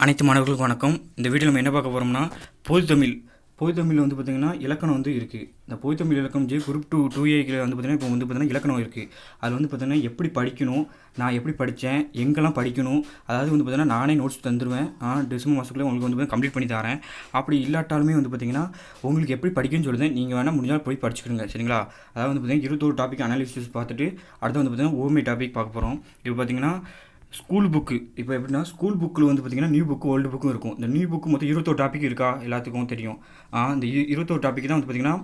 அனைத்து மாணவர்களுக்கும் வணக்கம். இந்த வீடியோ நம்ம என்ன பார்க்க போகிறோம்னா பொதுத்தமிழ் பொதுத்தமிழ் வந்து பார்த்திங்கன்னா இலக்கணம் வந்து இருக்குது இந்த பொதுத்தமிழ் தமிழ் இலக்கணம் ஜி குரூப் டூ டூ ஏக்கில் வந்து பார்த்திங்கன்னா இப்போ வந்து பார்த்திங்கன்னா இலக்கணம் இருக்குது அதில் வந்து பார்த்திங்கன்னா எப்படி படிக்கணும் நான் எப்படி படித்தேன் எங்கெல்லாம் படிக்கணும் அதாவது வந்து பார்த்திங்கன்னா நானே நோட்ஸ் தந்துடுவேன் டிசம்பர் மாதத்துக்குள்ளே உங்களுக்கு வந்து கம்ப்ளீட் பண்ணி தரேன். அப்படி இல்லாட்டாலுமே வந்து பார்த்திங்கன்னா உங்களுக்கு எப்படி படிக்கணும்னு சொல்லுது நீங்கள் வேணால் முடிஞ்சால் போய் படிச்சுக்கிடுங்க சரிங்களா? அதாவது வந்து பார்த்திங்கன்னா இருபத்தோரு டாபிக் அனாலிசிஸ் பார்த்துட்டு அடுத்து வந்து பார்த்திங்கன்னா ஓமே டாபிக் பார்க்க போகிறோம் இப்போ பார்த்திங்கன்னா ஸ்கூல் புக்கு இப்போ எப்படின்னா ஸ்கூல் புக்கில் வந்து பார்த்திங்கன்னா நியூ புக்கு ஓல்டு புக்கும் இருக்கும். இந்த நியூ புக்கு மொத்தம் இருபத்தோரு டாபிக் இருக்கா? எல்லாத்துக்கும் தெரியும். இந்த இருபத்தோரு டாபிக் தான் வந்து பார்த்திங்கன்னா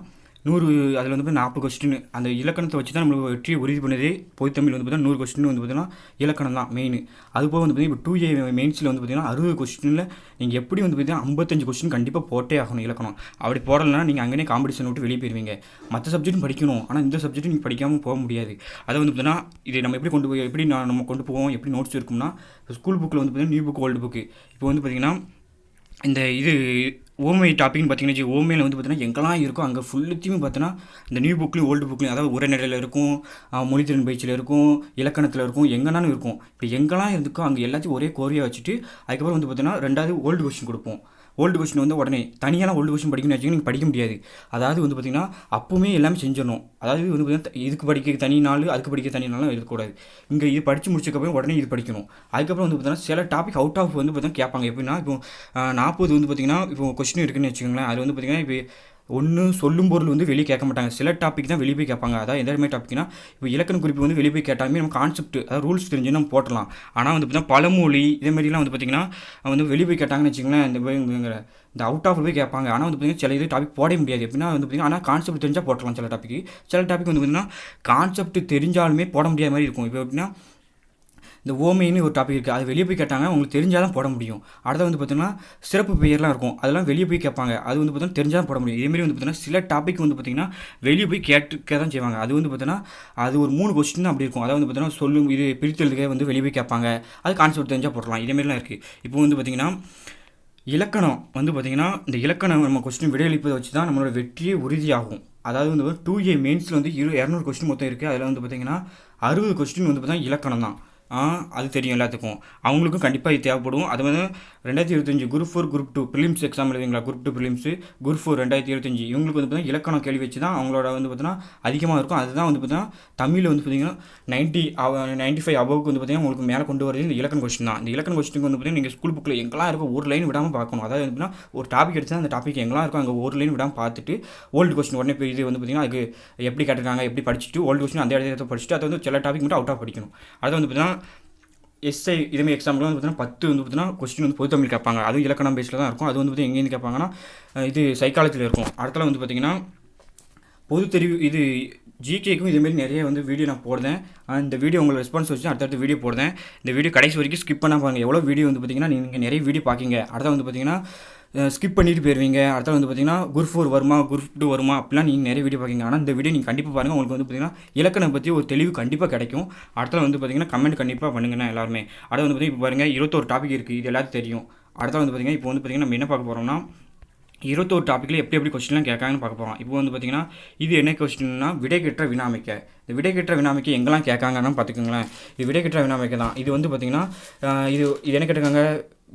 நூறு அதில் வந்து நாற்பது கொஸ்டின் அந்த இலக்கணத்தை வச்சு தான் நம்மளுக்கு வெற்றியை உறுதி பண்ணதே. பொதுத்தமிழ் வந்து பார்த்தீங்கன்னா நூறு கொஸ்டின் வந்து பார்த்தீங்கன்னா இலக்கணம் தான் மெயின் அது போக வந்து பார்த்தீங்கன்னா இப்போ டூ ஏ மெயின்ஸில் வந்து பார்த்தீங்கன்னா அறுபது கொஸ்டினில் நீங்கள் எப்படி வந்து பார்த்தீங்கன்னா ஐம்பத்தஞ்சு கொஸ்டின் கண்டிப்பாக போட்டே ஆகணும் இலக்கணம். அப்படி போடலைன்னா நீங்கள் அங்கேயே காம்படிஷன் விட்டு வெளியே போயிருவீங்க. மற்ற சப்ஜெக்ட்டும் படிக்கணும். ஆனால் இந்த சப்ஜெக்ட் நீங்கள் படிக்காமல் போக முடியாது. அதை வந்து பார்த்தீங்கன்னா இது நம்ம எப்படி கொண்டு போய் எப்படி நான் நம்ம கொண்டு போவோம் எப்படி நோட்ஸ் இருக்கும்னா ஸ்கூல் புக்கில் வந்து பார்த்தீங்கன்னா நியூ புக் ஓல்டு புக்கு இப்போ வந்து பார்த்தீங்கன்னா இந்த இது ஓமை டாப்பிக்னு பார்த்தீங்கன்னா வச்சு, ஓமையில் வந்து பார்த்தீங்கன்னா எங்கெல்லாம் இருக்கோ அங்கே ஃபுல்லுத்தையுமே பார்த்தீங்கன்னா இந்த நியூ புக்லையும் ஓல்டு புக்லேயும் அதாவது உரைநடையில் இருக்கும் மொழித்திறன் பயிற்சியில் இருக்கும் இலக்கணத்தில் இருக்கும் எங்கேனாலும் இருக்கும். இப்போ எங்கெல்லாம் இருக்கோ அங்கே எல்லாத்தையும் ஒரே கோரியாக வச்சுட்டு அதுக்கப்புறம் வந்து பார்த்தீங்கன்னா ரெண்டாவது ஓல்டு கொஸ்டின் கொடுப்போம். ஓல்டு கொஸ்டின் வந்து உடனே தனியாக ஓல்டு கொஷின் படிக்கணும்னு வச்சுக்கோங்க நீங்கள் படிக்க முடியாது. அதாவது வந்து பார்த்தீங்கன்னா அப்போவுமே எல்லாமே செஞ்சிடணும். அதாவது வந்து பார்த்தீங்கன்னா இதுக்கு படிக்க தனி நாள் அதுக்கு படிக்க தனி நாளும் இருக்கக்கூடாது. இங்கே இது படித்து முடிச்சக்கப்புறம் உடனே இது படிக்கணும். அதுக்கப்புறம் வந்து பார்த்திங்கன்னா சில டாபிக் அவுட் ஆஃப் வந்து பார்த்திங்கன்னா கேட்பாங்க. எப்படின்னா இப்போ நாற்பது வந்து பார்த்தீங்கன்னா இப்போ கொஸ்டின் இருக்குன்னு வச்சுக்கோங்களேன். அது வந்து பார்த்தீங்கன்னா இப்போ ஒன்று சொல்லும் பொருள் வந்து வெளியே கேட்க மாட்டாங்க. சில டாபிக் தான் வெளியே போய் கேட்பாங்க. அதாவது எந்த மாதிரி டாப்பிக்னா இப்போ இலக்கண குறிப்பு வந்து வெளியே போய் கேட்டாலுமே நம்ம கான்செப்ட் அதாவது ரூல்ஸ் தெரிஞ்சு நம்ம போட்டலாம். ஆனால் வந்து பார்த்தீங்கன்னா பழமொழி இதே மாதிரிலாம் வந்து பார்த்தீங்கன்னா வந்து வெளியே போய் கேட்டாங்கன்னு வச்சுக்கோங்களேன் இந்த இந்த அவுட் ஆஃப் போய் கேட்பாங்க. ஆனால் வந்து பார்த்தீங்கன்னா சில இது டாபிக் போட முடியாது. எப்படின்னா வந்து பார்த்தீங்கன்னா ஆனால் கான்செப்ட் தெரிஞ்சால் போட்டலாம் சில டாபிக் சில டாபிக் வந்து பார்த்தீங்கன்னா கான்செப்ட் தெரிஞ்சாலுமே போட முடியாத மாதிரி இருக்கும். இப்போ எப்படின்னா இந்த ஓமைன்னு ஒரு டாபிக் இருக்குது அது வெளியே போய் கேட்டாங்க உங்களுக்கு தெரிஞ்சால் தான் போட முடியும் அடுத்து வந்து பார்த்திங்கன்னா சிறப்பு பெயர்லாம் இருக்கும் அதெல்லாம் வெளியே போய் கேட்பாங்க அது வந்து பார்த்தீங்கன்னா தெரிஞ்சால் தான் போட முடியும் இதேமாரி வந்து பார்த்திங்கன்னா சில டாபிக் வந்து பார்த்தீங்கன்னா வெளியே போய் கேட்டுக்க தான் செய்வாங்க அது வந்து பார்த்தீங்கன்னா அது ஒரு மூணு கொஸ்டின் அப்படி இருக்கும் அதாவது வந்து பார்த்தீங்கன்னா சொல்லும் இது பிரித்தெழுதுக்கே வந்து வெளியே போய் கேட்பாங்க அது கான்செப்ட் தெரிஞ்சால் போடலாம் இதேமாரிலாம் இருக்குது இப்போ வந்து பார்த்திங்கன்னா இலக்கணம் வந்து பார்த்திங்கன்னா இந்த இலக்கணம் நம்ம கொஸ்டின் விடையளிப்பதை வச்சு தான் நம்மளோட வெற்றியே உறுதியாகும் அதாவது வந்து டூ ஏ மெயின்ஸில் வந்து இரு இரநூறு கொஸ்டின் மொத்தம் இருக்குது அதில் வந்து பார்த்திங்கன்னா அறுபது கொஸ்டின் வந்து பார்த்திங்கன்னா இலக்கணம் தான் அது தெரியும் எல்லாத்துக்கும். அவங்களுக்கும் கண்டிப்பாக இது தேவைப்படும். அது வந்து ரெண்டாயிரத்தி இருபத்தஞ்சி group four group two prelims exam எழுதுங்களா group two prelims group four ரெண்டாயிரத்தி இருபத்தஞ்சி. இவங்களுக்கு வந்து பார்த்தீங்கன்னா இலக்கணம் கேள்வி வச்சு தான் அவங்களோட வந்து பார்த்தீங்கன்னா அதிகமாக இருக்கும். அதுதான் வந்து பார்த்தீங்கன்னா தமிழில் வந்து பார்த்தீங்கன்னா நைன்ட்டி நைன்ட்டி ஃபைவ் அபவுக்கு வந்து பார்த்தீங்கன்னா உங்களுக்கு மேலே கொண்டு வரது இந்த இலக்கண கொஸ்டின் தான். இந்த இலக்கண கொஸ்டின் வந்து பார்த்தீங்கன்னா நீங்கள் ஸ்கூல் புக்கில் எங்கெல்லாம் இருக்கோ ஒரு லைன் விடாமல் பார்க்கணும். அதாவது வந்து பார்த்தீங்கன்னா ஒரு டாபிக் எடுத்தால் அந்த டாபிக் எங்கெல்லாம் இருக்கும் அங்கே ஒரு லைன் விடாமல் பார்த்துட்டு ஓல்டு கொஸ்டின் உடனே போய் இது வந்து பார்த்தீங்கன்னா அதுக்கு எப்படி கேட்டிருக்காங்க எப்படி படிச்சுட்டு ஓல்டு கொஸ்டின் அந்த இடத்துல படிச்சுட்டு அதை வந்து சில டாபிக் மட்டும் அவுட்டாக படிக்கணும். அது வந்து பார்த்தீங்கன்னா எஸ்ஐ இதுமாதிரி எக்ஸாம்பிள் வந்து பார்த்தீங்கன்னா பத்து வந்து பார்த்தீங்கன்னா கொஸ்டின் வந்து பொது தமிழ் கேட்பாங்க. அதுவும் இலக்கணம் பேஸில் தான் இருக்கும். அது வந்து பார்த்தீங்கன்னா எங்கேருந்து கேட்பாங்கன்னா இது சைக்காலஜியில் இருக்கும். அடுத்தல வந்து பார்த்தீங்கன்னா பொது தெரிவு இது ஜிகேக்கும் இதேமாரி நிறைய வந்து வீடியோ நான் போடுறேன். இந்த வீடியோ உங்களை ரெஸ்பான்ஸ் வச்சு அடுத்தடுத்த வீடியோ போடுறேன். இந்த வீடியோ கடைசி வரைக்கும் ஸ்கிப் பண்ணால் பாருங்கள் எவ்வளோ வீடியோ வந்து பார்த்தீங்கன்னா நீங்கள் நிறைய வீடியோ பார்க்கிங்க. அடுத்த வந்து பார்த்தீங்கன்னா ஸ்கிப் பண்ணிட்டு போயிருவீங்க. அடுத்த வந்து பார்த்தீங்கன்னா குரூப் ஃபோர் வருமா குரூப் டூ வருமா அப்படிலாம் நீங்கள் நிறைய வீடியோ பார்க்கிங்க ஆனால் இந்த வீடியோ நீங்கள் கண்டிப்பாக பாருங்கள் உங்களுக்கு வந்து பார்த்தீங்கன்னா இலக்கணம் பற்றி ஒரு தெளிவு கண்டிப்பாக கிடைக்கும். அடுத்த வந்து பார்த்தீங்கன்னா கமெண்ட் கண்டிப்பாக பண்ணுங்கண்ணா எல்லாருமே. அடுத்து வந்து பார்த்தீங்கன்னா இப்போ பாருங்கள் இருபத்தோரு டாபிக் இருக்குது இது எல்லாத்தையும் தெரியும். அடுத்த வந்து பார்த்தீங்கன்னா இப்போ வந்து பார்த்தீங்கன்னா நம்ம என்ன பார்க்க போகிறோம்னா இருபத்தோரு டாப்பிக்கில் எப்படி எப்படி கொஸ்டின்லாம் கேட்காங்கன்னு பார்க்க போகிறோம் இப்போ வந்து பார்த்தீங்கன்னா இது என்ன கொஸ்டின்னா விடை கெட்ட வினாமிக்க. இந்த விடை கெட்ட வினாமிக்க எங்கெல்லாம் கேட்காங்கன்னு பார்த்துக்கோங்களேன் இது விடை கெட்ட வினாமிக்க தான். இது வந்து பார்த்தீங்கன்னா இது இது என்ன கேட்டிருக்காங்க?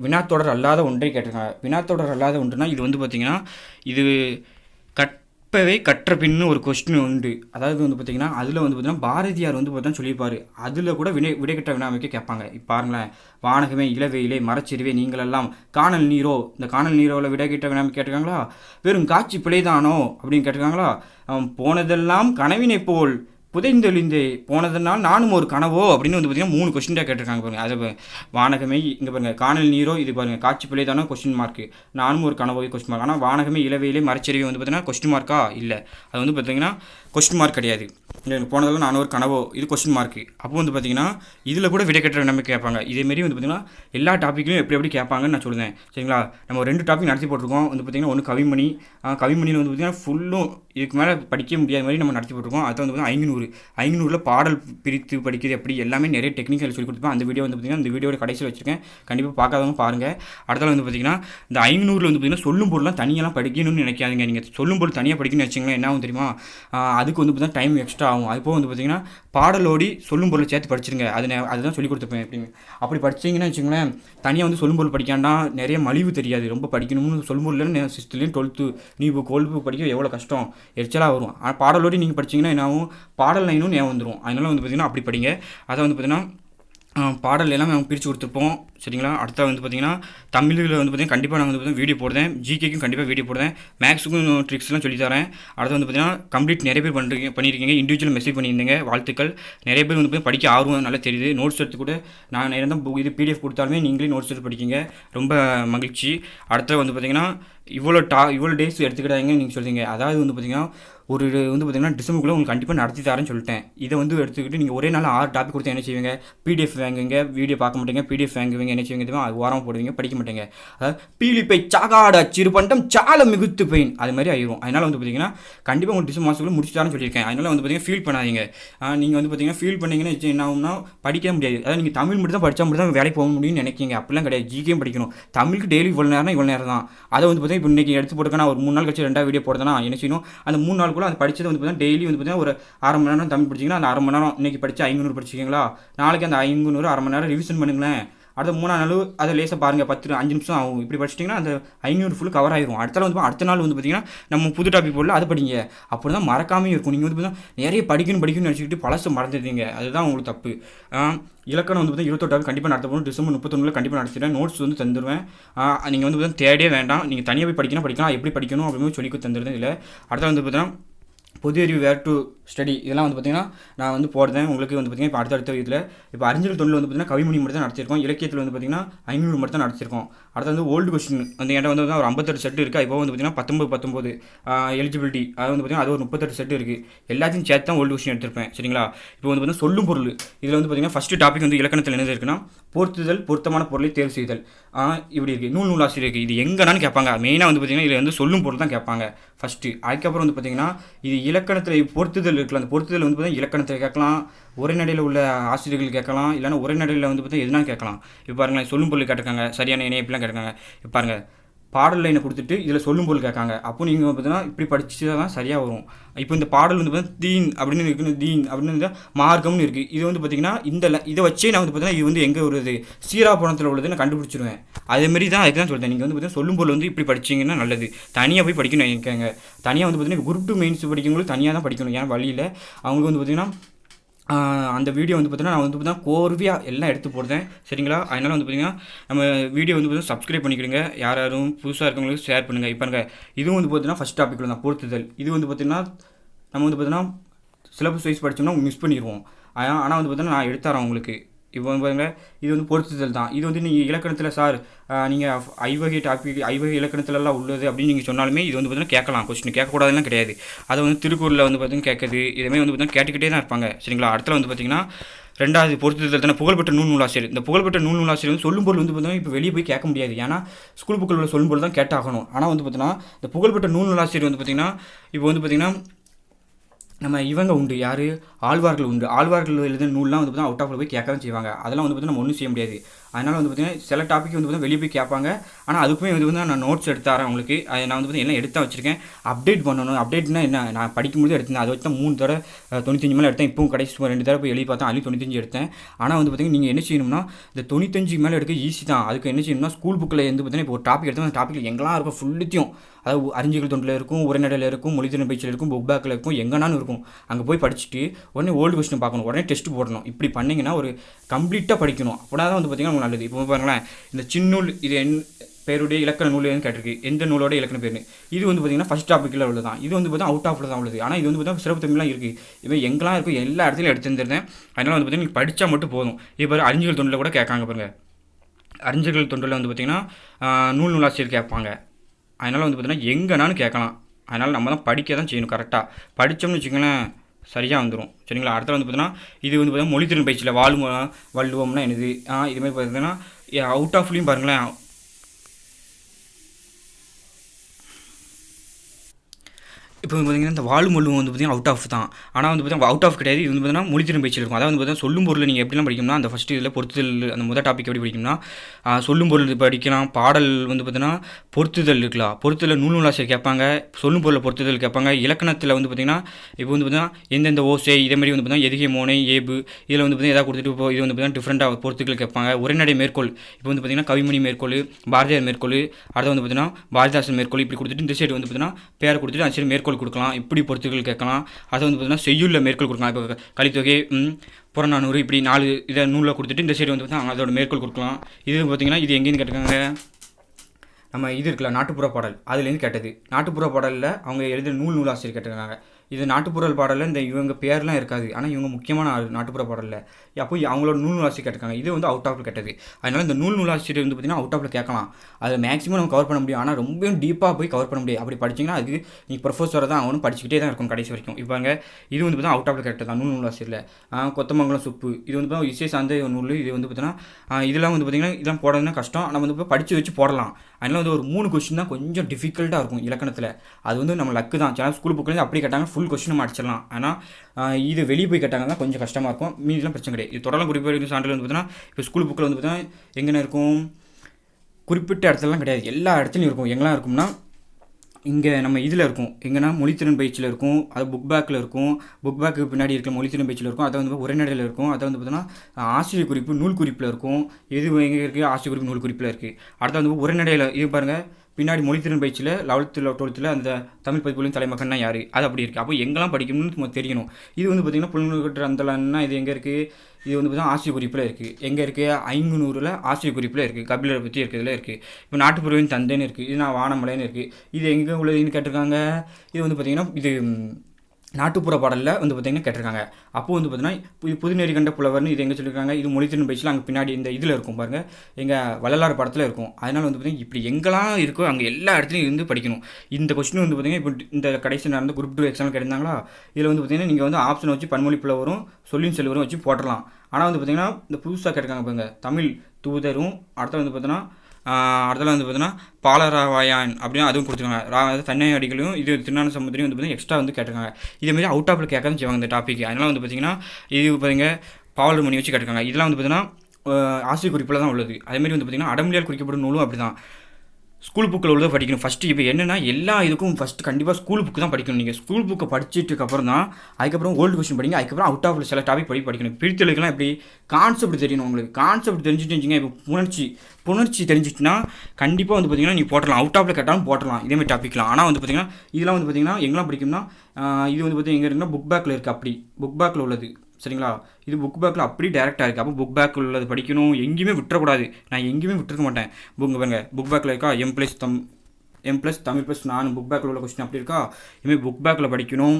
வினாத்தொடர் அல்லாத ஒன்றை கேட்டிருக்காங்க. வினாத்தொடர் அல்லாத ஒன்றுனா இது வந்து பார்த்திங்கன்னா இது கற்பவை கற்ற பின்னு ஒரு கொஸ்டின் உண்டு. அதாவது வந்து பார்த்தீங்கன்னா அதில் வந்து பார்த்தீங்கன்னா பாரதியார் வந்து பார்த்தா சொல்லியிருப்பார். அதில் கூட வினை விடைகட்ட வினாமைக்க கேட்பாங்க. இப்போ பாருங்களேன் வானகமே இளவெயிலே மரச்செருவே நீங்களெல்லாம் காணல் நீரோ இந்த காணல் நீரோவில் விடைகிட்ட வினாமை கேட்டிருக்காங்களா? வெறும் காட்சி பிழைதானோ? அப்படின்னு கேட்டிருக்காங்களா? போனதெல்லாம் கனவினை போல் புதைந்தொழிந்து போனதுனால் நானும் ஒரு கனவோ? அப்படின்னு வந்து பார்த்தீங்கன்னா மூணு கொஸ்டின் கேட்டிருக்காங்க பாருங்கள் அது வானகமே இங்கே பாருங்கள் காணல் நீரோ இது பாருங்க. காட்சி பிள்ளை தானே? கொஸ்டின் மார்க் நானும் ஒரு கனவோ கொஸ்டின் மார்க் ஆனால் வானகமே இளவையிலே மறைச்சரிவை வந்து பார்த்தீங்கன்னா கொஸ்டின் மார்க்கா இல்லை. அது வந்து பார்த்தீங்கன்னா கொஸ்டின் மார்க் கிடையாது. எனக்கு போனதெல்லாம் நானும் ஒரு கனவோ இது கொஸ்டின் மார்க்கு அப்போ வந்து பார்த்தீங்கன்னா இதில் கூட விடை கட்டுற நம்ம கேட்பாங்க இதேமாரி வந்து பார்த்தீங்கன்னா எல்லா டாப்பிக்லையும் எப்படி எப்படி கேட்பாங்கன்னு நான் சொல்லுவேன். சரிங்களா? நம்ம ரெண்டு டாபிக் நடத்தி போட்டிருக்கோம். வந்து பார்த்தீங்கன்னா ஒன்று கவிமணி. கவிமணியில் வந்து பார்த்தீங்கன்னா ஃபுல்லும் இதுக்கு மேலே படிக்க முடியாத மாதிரி நம்ம நடத்தி போட்டிருக்கோம். அது வந்து பார்த்தீங்கன்னா ஐநூறு ஐநூறில் பாடல் பிரித்து படிக்கிறது எப்படி எல்லாமே நிறைய டெக்னிக்கல் சொல்லி கொடுத்துருப்போம் அந்த வீடியோ வந்து பார்த்தீங்கன்னா அந்த வீடியோட கடைசியில் வச்சிருக்கேன். கண்டிப்பாக பார்க்காதவங்க பாருங்கள் அடுத்தால வந்து பார்த்தீங்கன்னா இந்த ஐநூறில் வந்து பார்த்தீங்கன்னா சொல்லும் பொருள்லாம் தனியெல்லாம் படிக்கணும்னு நினைக்காதீங்க. நீங்கள் சொல்லும் பொருள் தனியாக படிக்கணும்னு வச்சிங்களேன் என்ன ஆகும் தெரியுமா? அதுக்கு வந்து பார்த்திங்கன்னா டைம் எக்ஸ்ட்ரா ஆகும். அது போக வந்து பார்த்தீங்கன்னா பாடலோடி சொல்லும் பொருளை சேர்த்து படிச்சிருங்க. அது நான் அதுதான் சொல்லி கொடுத்துருப்பேன் எப்படிங்க அப்படி படிச்சீங்கன்னா வச்சுங்களேன் தனியாக வந்து சொல்லும் பொருள் படிக்காண்டா நிறைய மலிவு தெரியாது. ரொம்ப படிக்கணும்னு சொல்லும் பொருள் சிக்ஸ்த்துலேயும் டுவெல்த்து நீ இப்போ கோல்டு படிக்க எவ்வளோ கஷ்டம்? எரிச்சலாக வரும். ஆனால் பாடலோடு நீங்கள் படிச்சீங்கன்னா என்னாகும் பாடல் லைனும் ஞாபகம் வந்துடும் அதனால வந்து பார்த்தீங்கன்னா அப்படி படிங்க. அதை வந்து பார்த்திங்கன்னா பாடல் எல்லாமே அவங்க பிரித்து கொடுத்துருப்போம். சரிங்களா? அடுத்த வந்து பார்த்தீங்கன்னா தமிழில் வந்து பார்த்தீங்கன்னா கண்டிப்பாக நான் வந்து பார்த்தீங்கன்னா வீடியோ போடுறேன். ஜிகேக்கும் கண்டிப்பாக வீடியோ போடுறேன். மேக்ஸுக்கும் ட்ரிக்ஸ்லாம் சொல்லி தரேன். அடுத்து வந்து பார்த்தீங்கன்னா கம்ப்ளீட் நிறைய பேர் பண்ணுறீங்க பண்ணியிருக்கீங்க இண்டிவிஜுவல் மெசேஜ் பண்ணியிருந்தீங்க வாழ்த்துக்கள். நிறைய பேர் வந்து பார்த்தீங்கன்னா படிக்க ஆர்வம் நல்லா தெரியுது. நோட்ஸ் எடுத்து கூட நான் நேரம் தான் இது பிடிஎஃப் கொடுத்தாலுமே நீங்களே நோட்ஸ் எடுத்து படிக்கிங்க. ரொம்ப மகிழ்ச்சி. அடுத்த வந்து பார்த்தீங்கன்னா இவ்வளோ டா இவ்வளோ டேஸ் எடுத்துக்கிட்டாங்க நீங்கள் சொல்லுங்க அதாவது வந்து பார்த்தீங்கன்னா ஒரு வந்து பார்த்தீங்கன்னா டிசம்பருக்குள்ளே உங்களுக்கு கண்டிப்பாக நடத்தி தரேன்னு சொல்லிட்டேன். இதை வந்து எடுத்துக்கிட்டு நீங்கள் ஒரே நாள் ஆறு டாபிக் கொடுத்து என்ன செய்வீங்க? பிடிஎஃப் வாங்குவீங்க வீடியோ பார்க்க மாட்டீங்க பிடிஎஃப் வாங்குவீங்க என்ன செய்வீங்க அது ஓரம் போடுவீங்க படிக்க மாட்டேங்க. அதாவது பீலிப்பை சாகாட சிறுபண்டம் சால மிகுத்து பெயின். அது மாதிரி ஆயிரும். அதனால் வந்து பார்த்தீங்கன்னா கண்டிப்பாக உங்களுக்கு டிசம்பர் மாதத்துக்குள்ள முடிச்சுட்டாருன்னு சொல்லியிருக்கேன். அதனால் வந்து பார்த்தீங்கன்னா ஃபீல் பண்ணாதீங்க. நீங்கள் வந்து பார்த்தீங்கன்னா ஃபீல் பண்ணீங்கன்னா வச்சு என்ன ஆகும்னா படிக்க முடியாது. அதாவது நீங்கள் தமிழ் மட்டும் தான் படித்தா மட்டும் தான் வேலைக்கு போக முடியும்னு நினைக்கிங்க அப்படிலாம் கிடையாது. ஜிகேயும் படிக்கணும். தமிழுக்கு டெய்லி இவ்வளோ நேரம் இவ்வளோ நேரம் தான் அதை வந்து பார்த்தீங்கன்னா இப்போ இன்றைக்கி எடுத்து போட்டுக்க ஒரு மூணு நாள் கழிச்சு ரெண்டாவது வீடியோ போடுறதுனா என்ன செய்யணும்? அந்த மூணு நாள் கூட அது படித்தது வந்து பார்த்தீங்கன்னா டெய்லி வந்து பார்த்தீங்கன்னா ஒரு அரை மணி நேரம் தமிழ் படிச்சிங்கன்னா அந்த அரை மணி நேரம் இன்னைக்கு படிச்சு ஐநூறு படிச்சிக்கிங்களா நாளைக்கு அந்த ஐநூறு அரை மணி நேரம் ரிவிஷன் பண்ணுங்களேன். அடுத்த மூணாம் நாள் அதை லேசாக பாருங்கள் பத்து அஞ்சு நிமிஷம் ஆகும். இப்படி படிச்சிட்டிங்கன்னா அந்த ஐநூறு ஃபுல் கவர் ஆயிரும். அடுத்த நாள் வந்து அடுத்த நாள் வந்து பார்த்தீங்கன்னா நம்ம புது டாபிக் போடல அதை படிங்க. அப்படி தான் மறக்காமையும் இருக்கும். நீங்கள் வந்து பார்த்தீங்கன்னா நிறைய படிக்கணும் படிக்கணும்னு நினச்சிக்கிட்டு பழசு மறந்துடுவீங்க அதுதான் உங்களுக்கு தப்பு. இலக்கணம் வந்து பார்த்தீங்கன்னா இருபத்தொட்டாவது கண்டிப்பாக நடத்தப்படும் டிசம்பர் முப்பத்தொன்னில் கண்டிப்பாக நடத்திடுவேன் நோட்ஸ் வந்து தந்துடுவேன் நீங்கள் வந்து பார்த்தீங்கன்னா தேடே வேண்டாம். நீங்கள் தனியாக போய் படிக்கணும் படிக்கலாம். எப்படி படிக்கணும் அப்படின்னு சொல்லி தந்துடுறது இல்லை. அடுத்த வந்து பார்த்தீங்கன்னா பொது அறிவு வேர் டு ஸ்டடி இதெல்லாம் வந்து பார்த்தீங்கன்னா நான் வந்து போடுறேன் உங்களுக்கு வந்து பார்த்தீங்கன்னா இப்போ அடுத்தடுத்த இதில் இப்போ அறிஞர்கள் தொழில் வந்து பார்த்தீங்கன்னா கவிமணி மட்டும் தான் நடத்திருக்கோம் இலக்கியத்தில் வந்து பார்த்தீங்கன்னா ஐநூறு மட்டும் தான் நடத்திருக்கோம் அடுத்து வந்து ஓல்டு கொஸ்டின் வந்து என்கிட்ட வந்து ஒரு ஐம்பத்தெட்டு செட்டு இருக்குது இப்போ வந்து பார்த்தீங்கன்னா பத்தொம்பது பத்தொம்பது எலிஜிபிலிட்டி அது வந்து பார்த்தீங்கன்னா அது ஒரு முப்பத்தெட்டு செட்டு இருக்குது எல்லாத்தையும் சேர்த்து தான் ஓல்டு கொஸ்டின் எடுத்திருப்பேன் சரிங்களா இப்போ வந்து பார்த்தீங்கன்னா சொல்லும் பொருள் இதில் வந்து பார்த்தீங்கன்னா ஃபஸ்ட்டு டாபிக் வந்து இலக்கணத்தில் என்ன இருக்குன்னா பொருத்துதல் பொருத்தமான பொருளை தேர்வு செய்தல் இப்படி இருக்குது நூல் நூலாசிரியர் இருக்குது இது எங்கனான்னு கேட்பாங்க மெயினாக வந்து பார்த்திங்கன்னா இதில் வந்து சொல்லும் பொருள் தான் கேட்பாங்க ஃபஸ்ட்டு அதுக்கப்புறம் வந்து பார்த்திங்கன்னா இது இலக்கணத்தில் பொருத்துதல் இருக்கலாம் அந்த பொருத்துதல் வந்து பார்த்தீங்கன்னா இலக்கணத்தை கேட்கலாம் உரைநடையில் உள்ள ஆசிரியர்கள் கேட்கலாம் இல்லைன்னா உரைநடையில் வந்து பார்த்தீங்கன்னா எதுனா கேட்கலாம். இப்போ பாருங்களேன் சொல்லும் பொருள் கேட்டிருக்காங்க சரியான இணையப்பெல்லாம் இப்படிலாம் கேட்டிருக்காங்க. இப்போ பாருங்கள் பாடல் லைனை கொடுத்துட்டு இதில் சொல்லும் பொருள் கேட்காங்க. அப்போ நீங்கள் பார்த்தீங்கன்னா இப்படி படிச்சு தான் சரியாக வரும். இப்போ இந்த பாடல் வந்து பார்த்தீங்கன்னா தீன் அப்படின்னு இருக்குது தீன் அப்படின்னு இருந்தா மார்க்கம்னு இருக்குது இது வந்து பார்த்தீங்கன்னா இந்த இதை வச்சே நான் வந்து பார்த்தீங்கன்னா இது வந்து எங்கே வருது? சீராபுரத்தில் உள்ளது நான் கண்டுபிடிச்சிருவேன் அதேமாரி தான் அதுக்கு தான் சொல்கிறேன் நீங்கள் வந்து பார்த்தீங்கன்னா சொல்லும் வந்து இப்படி படிச்சீங்கன்னா நல்லது. தனியாக போய் படிக்கணும் நினைக்காங்க. தனியாக வந்து பார்த்தீங்கன்னா குரூப் டூ மெயின்ஸ் படிக்கிறவங்களுக்கு தனியாக தான் படிக்கணும். ஏன்னா வழியில் அவங்களுக்கு வந்து பார்த்தீங்கன்னா அந்த வீடியோ வந்து பார்த்தீங்கன்னா நான் வந்து பார்த்தீங்கன்னா கோர்வையாக எல்லாம் எடுத்து போடுறேன். சரிங்களா? அதனால் வந்து பார்த்தீங்கன்னா நம்ம வீடியோ வந்து பார்த்தீங்கன்னா சப்ஸ்கிரைப் பண்ணிக்கிடுங்க. யார் யாரும் புதுசாக இருக்கவங்களுக்கு ஷேர் பண்ணுங்கள் இப்போ இதுவும் வந்து பார்த்தீங்கன்னா ஃபஸ்ட் டாப்பிக்கில் தான் பொறுத்துதல் இது வந்து பார்த்திங்கன்னா நம்ம வந்து பார்த்தீங்கன்னா சிலபஸ் வைஸ் படித்தோம்னா மிஸ் பண்ணிடுவோம். ஆனால் ஆனால் வந்து பார்த்தீங்கன்னா நான் எடுத்துறேன் உங்களுக்கு. இப்போ வந்து பாருங்க இது வந்து பொருத்துதல் தான். இது வந்து நீங்கள் இலக்கணத்தில் சார் நீங்கள் ஐவகை டாபிக் ஐவகை இலக்கணத்துலலாம் உள்ளது அப்படின்னு நீங்கள் சொன்னாலுமே இது வந்து பார்த்தீங்கன்னா கேட்கலாம். கொஸ்டின் கேட்கக்கூடாதுலாம் கிடையாது. அதை வந்து திருக்குறளில் வந்து பார்த்தீங்கன்னா கேட்குது. இதுமாதிரி வந்து பார்த்தீங்கன்னா கேட்டுக்கிட்டே தான் இருப்பாங்க. சரிங்களா? அடுத்த வந்து பார்த்தீங்கன்னா ரெண்டாவது பொறுத்துதல் தானே புகழ்பெற்ற நூல் நூலாசிரியர். இந்த புகழ்பெற்ற நூல் நூலாசிரியர் வந்து சொல்லும் பொருள் வந்து பார்த்தீங்கன்னா இப்போ வெளியே போய் கேட்க முடியாது. ஏன்னா ஸ்கூல் புக்கில் உள்ள சொல்லும் பொருள் தான் கேட்டாகணும். ஆனால் வந்து பார்த்தீங்கன்னா இந்த புகழ்பெற்ற நூல் நூலாசிரியர் வந்து பார்த்தீங்கன்னா இப்போ வந்து பார்த்தீங்கன்னா நம்ம இவங்க உண்டு. யார்? ஆழ்வார்கள் உண்டு. ஆழ்வார்கள் எழுதின நூல்லாம் வந்து பார்த்தீங்கன்னா அவுட் ஆஃப்ல போய் கேட்க தான் செய்வாங்க. அதெல்லாம் வந்து பார்த்தீங்கன்னா நம்ம ஒன்றும் செய்ய முடியாது. அதனால் வந்து பார்த்தீங்கன்னா சில டாபிக் வந்து பார்த்தீங்கன்னா வெளியே போய் கேட்பாங்க. ஆனால் அதுக்குமே வந்து பார்த்தீங்கன்னா நான் நோட்ஸ் எடுத்தாரேன் உங்களுக்கு அதை நான் வந்து பார்த்தீங்கன்னா எல்லாம் எடுத்து வச்சிருக்கேன். அப்டேட் பண்ணணும். அப்டேட்னா என்ன? நான் படிக்கும்போது எடுத்தேன் அதை வச்சு தான் மூணு தடவை தொண்ணூத்தஞ்சு மேலே எடுத்தேன். இப்போவும் கடைசி ரெண்டு தடவை போய் எழுதி பார்த்தேன். அதுலேயும் தொண்ணூத்தஞ்சு எடுத்தேன். ஆனால் வந்து பார்த்தீங்கன்னா நீங்கள் என்ன செய்யணும்னா இந்த தொண்ணூத்தஞ்சு மேலே எடுக்க ஈஸி தான். அதுக்கு என்ன செய்யணும்னா ஸ்கூல் புக்கில் வந்து பார்த்தீங்கன்னா இப்போ ஒரு டாபிக் எடுத்தால் அந்த டாப்பிக்கில் எங்கெல்லாம் இருக்கும்? ஃபுல்லுத்தையும் அதாவது அறிஞர்கள் தொண்டில் இருக்கும் உரைநடையில் இருக்கும் மொழித்திறன் பயிற்சியில் இருக்கும் புக் பேக்கில் இருக்கும் எங்கனாலும் இருக்கும். அங்கே போய் படிச்சுட்டு உடனே ஓல்டு கொஸ்டின் பார்க்கணும். உடனே டெஸ்ட் போடணும். இப்படி பண்ணீங்கன்னா ஒரு கம்ப்ளீட்டாக படிக்கணும். அப்படின்னா தான் வந்து பார்த்திங்கன்னா நல்லது. இப்போ பாருங்களேன் இந்த சின்னூல் இது என் பேருடைய இலக்கண நூல் கேட்டிருக்கு. எந்த நூலோட இலக்கண பேர்னு இது வந்து பார்த்தீங்கன்னா ஃபஸ்ட் டாப்பிக்கில் உள்ளதான் இது வந்து பார்த்தீங்கன்னா அவுட் ஆஃப்ல தான் உள்ளது. ஆனால் இது வந்து பார்த்தீங்கன்னா சிறப்பு தமிழ்லாம் இருக்குது இவன் எங்கெல்லாம் இருக்கும் எல்லா இடத்துலையும் எடுத்து அதனால் வந்து பார்த்தீங்கன்னா நீங்கள் படித்தா மட்டும் போதும். இப்போ அறிஞர்கள் தொண்டில் கூட கேட்காங்க பாருங்கள் அறிஞர்கள் தொண்டில் வந்து பார்த்திங்கன்னா நூல் நூலாசிரியர் கேட்பாங்க. அதனால் வந்து பார்த்தீங்கன்னா எங்கேனாலும் கேட்கலாம். அதனால் நம்ம தான் படிக்க தான் செய்யணும் கரெக்டாக படித்தோம்னு வச்சுக்கோங்களேன் சரியாக வந்துடும் சரிங்களா? அடுத்த வந்து பார்த்தீங்கன்னா இது வந்து பார்த்தீங்கன்னா மொழித்திறன் பயிற்சியில் வாழும் வள்ளுவம்னா என்னது? ஆ இதுமாதிரி பார்த்தீங்கன்னா அவுட் ஆஃப்லேயும் பாருங்களேன். இப்போ வந்து பார்த்தீங்கன்னா இந்த வாழும் மொழி வந்து பார்த்தீங்கன்னா அவுட் ஆஃப் தான் ஆனால் வந்து பார்த்தீங்கன்னா அவுட் ஆஃப் கிடையாது இது வந்து பார்த்தீங்கன்னா மொழித்திறன் பயிற்சியில் இருக்கும் அதாவது வந்து பார்த்தீங்கன்னா சொல்லும் பொருள் நீங்கள் எப்படிலாம் படிக்கணும்னா அந்த ஃபஸ்ட்டு இதில் பொறுத்துதல் அந்த முதல் டாபிக் எப்படி படிக்கணும்னா சொல்லும் பொருள் படிக்கலாம் பாடல் வந்து பார்த்தீங்கன்னா பொறுத்துதல் இருக்கலாம் பொறுத்துதல் நூல் நூலாசிரியர் கேட்பாங்க சொல்லும் பொருளை பொறுத்துதல் கேட்பாங்க இலக்கணத்தில் வந்து பார்த்தீங்கன்னா இப்போ வந்து பார்த்தீங்கன்னா எந்தெந்த ஓசை இதே மாதிரி வந்து பார்த்தீங்கன்னா எதுகை மோனை ஏபு இதில் வந்து பார்த்தீங்கன்னா எதாவது கொடுத்துட்டு இப்போ இது வந்து பார்த்தீங்கன்னா டிஃப்ரெண்ட்டாக பொறுத்துக்கள் கேட்பாங்க உரைநடை மேற்கோள் இப்போ வந்து பார்த்தீங்கன்னா கவிமணி மேற்கோள் பாரதியார் மேற்கோள் அடுத்து வந்து பார்த்தீங்கன்னா பாரதிதாசன் மேற்கோள் இப்படி கொடுத்துட்டு இந்த சைடு வந்து பார்த்தீங்கன்னா பேரை கொடுத்துட்டு அந்த சைடு மேற்கோள் கொடுக்கலாம் இப்படி பொறுத்துக்கள் கேட்கலாம். அதை வந்து பார்த்தீங்கன்னா செய்யுள்ள மேற்கோள் கொடுக்கலாம். இப்போ கலித்தொகை புறநானூறு இப்படி நாலு இதை நூலில் கொடுத்துட்டு இந்த சைடு வந்து பார்த்தீங்கன்னா அதோட மேற்கோள் கொடுக்கலாம். இது பார்த்தீங்கன்னா இது எங்கேருந்து கேட்டிருக்காங்க? நம்ம இது இருக்குல்ல நாட்டுப்புற பாடல். அதுலேருந்து கேட்டது. நாட்டுப்புற பாடலில் அவங்க எழுதிய நூல் நூலாசிரியர் கேட்டிருக்காங்க. இது நாட்டுப்புற பாடலில் இந்த இவங்க பேர்லாம் இருக்காது. ஆனால் இவங்க முக்கியமான ஆள் நாட்டுப்புற பாடலில். அப்போ அவங்களோட நூல் நூலாசி கேட்டிருக்காங்க. இது வந்து அவுட் ஆஃபில் கேட்டது அதனால இந்த நூல் நூலாசிரியர் வந்து பார்த்தீங்கன்னா அவுட் ஆஃபில் கேட்கலாம். அதை மேக்ஸிமம் நம்ம கவர் பண்ண முடியும். ஆனால் ரொம்பவும் டீப்பாக போய் கவர் பண்ண முடியாது. அப்படி படிச்சிங்கன்னா அதுக்கு நீங்கள் ப்ரொஃபஸரை தான் அவனும் படிச்சுக்கிட்டே தான் இருக்கும் கடைசி வரைக்கும். இப்போ இது வந்து பார்த்தீங்கன்னா அவுட் ஆஃபில் கேட்டது தான் நூல் நூலாசிரியரில். கொத்தமங்கலம் சுப்பு. இது வந்து பார்த்தா இசை சார்ந்த நூல். இது வந்து பார்த்தீங்கன்னா இதெல்லாம் வந்து பார்த்தீங்கன்னா இதெல்லாம் போடுறதுன்னா கஷ்டம். ஆனால் வந்து படித்து வச்சு போடலாம். அதனால வந்து ஒரு மூணு கொஸ்டின் தான் கொஞ்சம் டிஃபிகல்ட்டாக இருக்கும் இலக்கணத்தில். அது வந்து நம்ம லக்கு தான். சில ஸ்கூல் புக்லேருந்து அப்படி கேட்டாங்க ஃபுல் கொஸ்டினும் அடிச்சிடலாம் ஆனால் இது வெளியே போய் கேட்டாங்க கொஞ்சம் கஷ்டமாக இருக்கும். மீதிலாம் பிரச்சனை கிடையாது. இது தொடரலாம் குறிப்பிட்ட சான்றிதழ் வந்து பார்த்தீங்கன்னா இப்போ ஸ்கூல் புக்கில் வந்து பார்த்தீங்கன்னா எங்கே இருக்கும்? குறிப்பிட்ட இடத்துலலாம் கிடையாது. எல்லா இடத்துலையும் இருக்கும். எங்கெல்லாம் இருக்கும்னா இங்கே நம்ம இதில் இருக்கும். எங்கன்னா மொழித்திறன் பயிற்சியில் இருக்கும். அது புக் பேக்கில் இருக்கும். புக் பேக்கு பின்னாடி இருக்க மொழித்திறன் பயிற்சியில் இருக்கும். அதை வந்து உரைநடையில் இருக்கும். அதை வந்து பார்த்தீங்கன்னா ஆசிரியர் குறிப்பு நூல் குறிப்பில் இருக்கும். எது எங்கே இருக்குது ஆசிரியர் குறிப்பு நூல் குறிப்பில் இருக்குது அடுத்து வந்து உரைநடையில் இது பாருங்கள் பின்னாடி மொழித்திறன் பயிற்சியில் லெவல்த்தில் டுவெல்த்தில் அந்த தமிழ் பதிப்புகளின் தலைமகன்னா யார்? அது அப்படி இருக்குது அப்போ எங்கெல்லாம் படிக்கணும்னு தெரியணும். இது வந்து பார்த்திங்கன்னா புலன்கற்ற அந்தலான்னா இது எங்கே இருக்குது இது வந்து பார்த்தீங்கன்னா ஆசிய குறிப்பில் இருக்குது எங்கே இருக்குது ஐங்குநூறில் ஆசிய குறிப்பில் இருக்குது கபிலரை பற்றி இருக்கிறதுல இருக்குது இப்போ நாட்டுப்புறவின் தந்தைன்னு இருக்குது இது நான் வானமலைன்னு இருக்குது இது எங்கே உள்ளதுன்னு கேட்டிருக்காங்க? இது வந்து பார்த்திங்கன்னா இது நாட்டுப்புற பாடலில் வந்து பார்த்திங்கன்னா கேட்டிருக்காங்க. அப்போ வந்து பார்த்தீங்கன்னா இது புதுநெறி கண்ட புலவர்னு இது எங்கே சொல்லியிருக்காங்க இது மொழித்திறன் பயிற்சியில் அங்கே பின்னாடி இந்த இதில் இருக்கும் பாருங்கள் எங்கள் வள்ளலார் படத்தில் இருக்கும். அதனால் வந்து பார்த்திங்கன்னா இப்படி எங்கெல்லாம் இருக்கோ அங்கே எல்லா இடத்துலையும் இருந்து படிக்கணும். இந்த கொஸ்டின் வந்து பார்த்திங்கன்னா இப்போ இந்த கடைசி நடந்த குரூப் டூ எக்ஸாம் கிடைந்தாங்களா இதில் வந்து பார்த்திங்கன்னா நீங்கள் வந்து ஆப்ஷன் வச்சு பன்மொழி புலவரும் சொல்லின் செல்வரும் வச்சு போட்டலாம் ஆனால் வந்து பார்த்திங்கன்னா இந்த புதுசாக கேட்டிருக்காங்க பாருங்கள் தமிழ் தூதரும் அடுத்த வந்து பார்த்தீங்கன்னா அடுத்தல வந்து பார்த்தீங்கன்னா பாலராவாயான் அப்படின்னு அதுவும் கொடுத்துருக்காங்க. ரா அதாவது தன்னை அடிகளையும் இது திருநான சமுதிரையும் வந்து பார்த்தீங்கன்னா எக்ஸ்ட்ரா வந்து கேட்டிருக்காங்க. இதேமாதிரி அவுட் ஆஃபில் கேட்க தான் செய்வாங்க இந்த டாபிக் அதனால் வந்து பார்த்தீங்கன்னா இது பார்த்தீங்க பாவலர் மணி வச்சு கேட்டிருக்காங்க. இதெல்லாம் வந்து பார்த்தீங்கன்னா ஆசிரியர் குறிப்பில் தான் உள்ளது. அதேமாதிரி வந்து பார்த்தீங்கன்னா அடமொழியால் குறிக்கப்படும் நூலும் அப்படி தான் ஸ்கூல் புக்கில் உள்ளதை படிக்கணும். ஃபஸ்ட்டு இப்போ என்னென்னா எல்லா இதுக்கும் ஃபஸ்ட்டு கண்டிப்பாக ஸ்கூல் புக்கு தான் படிக்கணும். நீங்கள் ஸ்கூல் புக்கை படிச்சிட்டுக்கப்புறம் தான் அதுக்கப்புறம் ஓல்டு கொஸ்டின் படிங்க. அதுக்கப்புறம் அவுட் ஆஃப் சில டாபிக் படி படிக்கணும். பிரித்தலுக்குலாம் எப்படி? கான்செப்ட் தெரியணும் உங்களுக்கு. கான்செப்ட் தெரிஞ்சுட்டு வச்சுங்க இப்போ புணர்ச்சி புணர்ச்சி தெரிஞ்சிட்டுனா கண்டிப்பாக வந்து பார்த்தீங்கன்னா நீங்கள் போட்டலாம். அவுட் ஆஃபில் கேட்டாலும் போட்டலாம். இதேமாதிரி டாப்பிக்லாம் ஆனால் வந்து பார்த்தீங்கன்னா இதெல்லாம் வந்து பார்த்தீங்கன்னா எங்கெல்லாம் படிக்கும்னா இது வந்து பார்த்தீங்கன்னா எங்கே இருக்குன்னா புக் பேக்கில் இருக்குது அப்படி. புக் பேக்கில் உள்ளது. சரிங்களா? இது புக் பேக்கில் அப்படி டேரெக்டாக இருக்குது அப்போ புக் பேக்கில் உள்ளது படிக்கணும். எங்கேயுமே விட்டுறக்கூடாது. நான் எங்கேயுமே விட்டுருக்க மாட்டேன். புக் பாருங்க. புக் பேக்கில் இருக்கா? எம் ப்ளஸ் தம் எம் ப்ளஸ் தமிழ் ப்ளஸ் நான் புக் பேக்கில் உள்ள கொஸ்டின் அப்படி இருக்கா? இதுமாதிரி புக் பேக்கில் படிக்கணும்.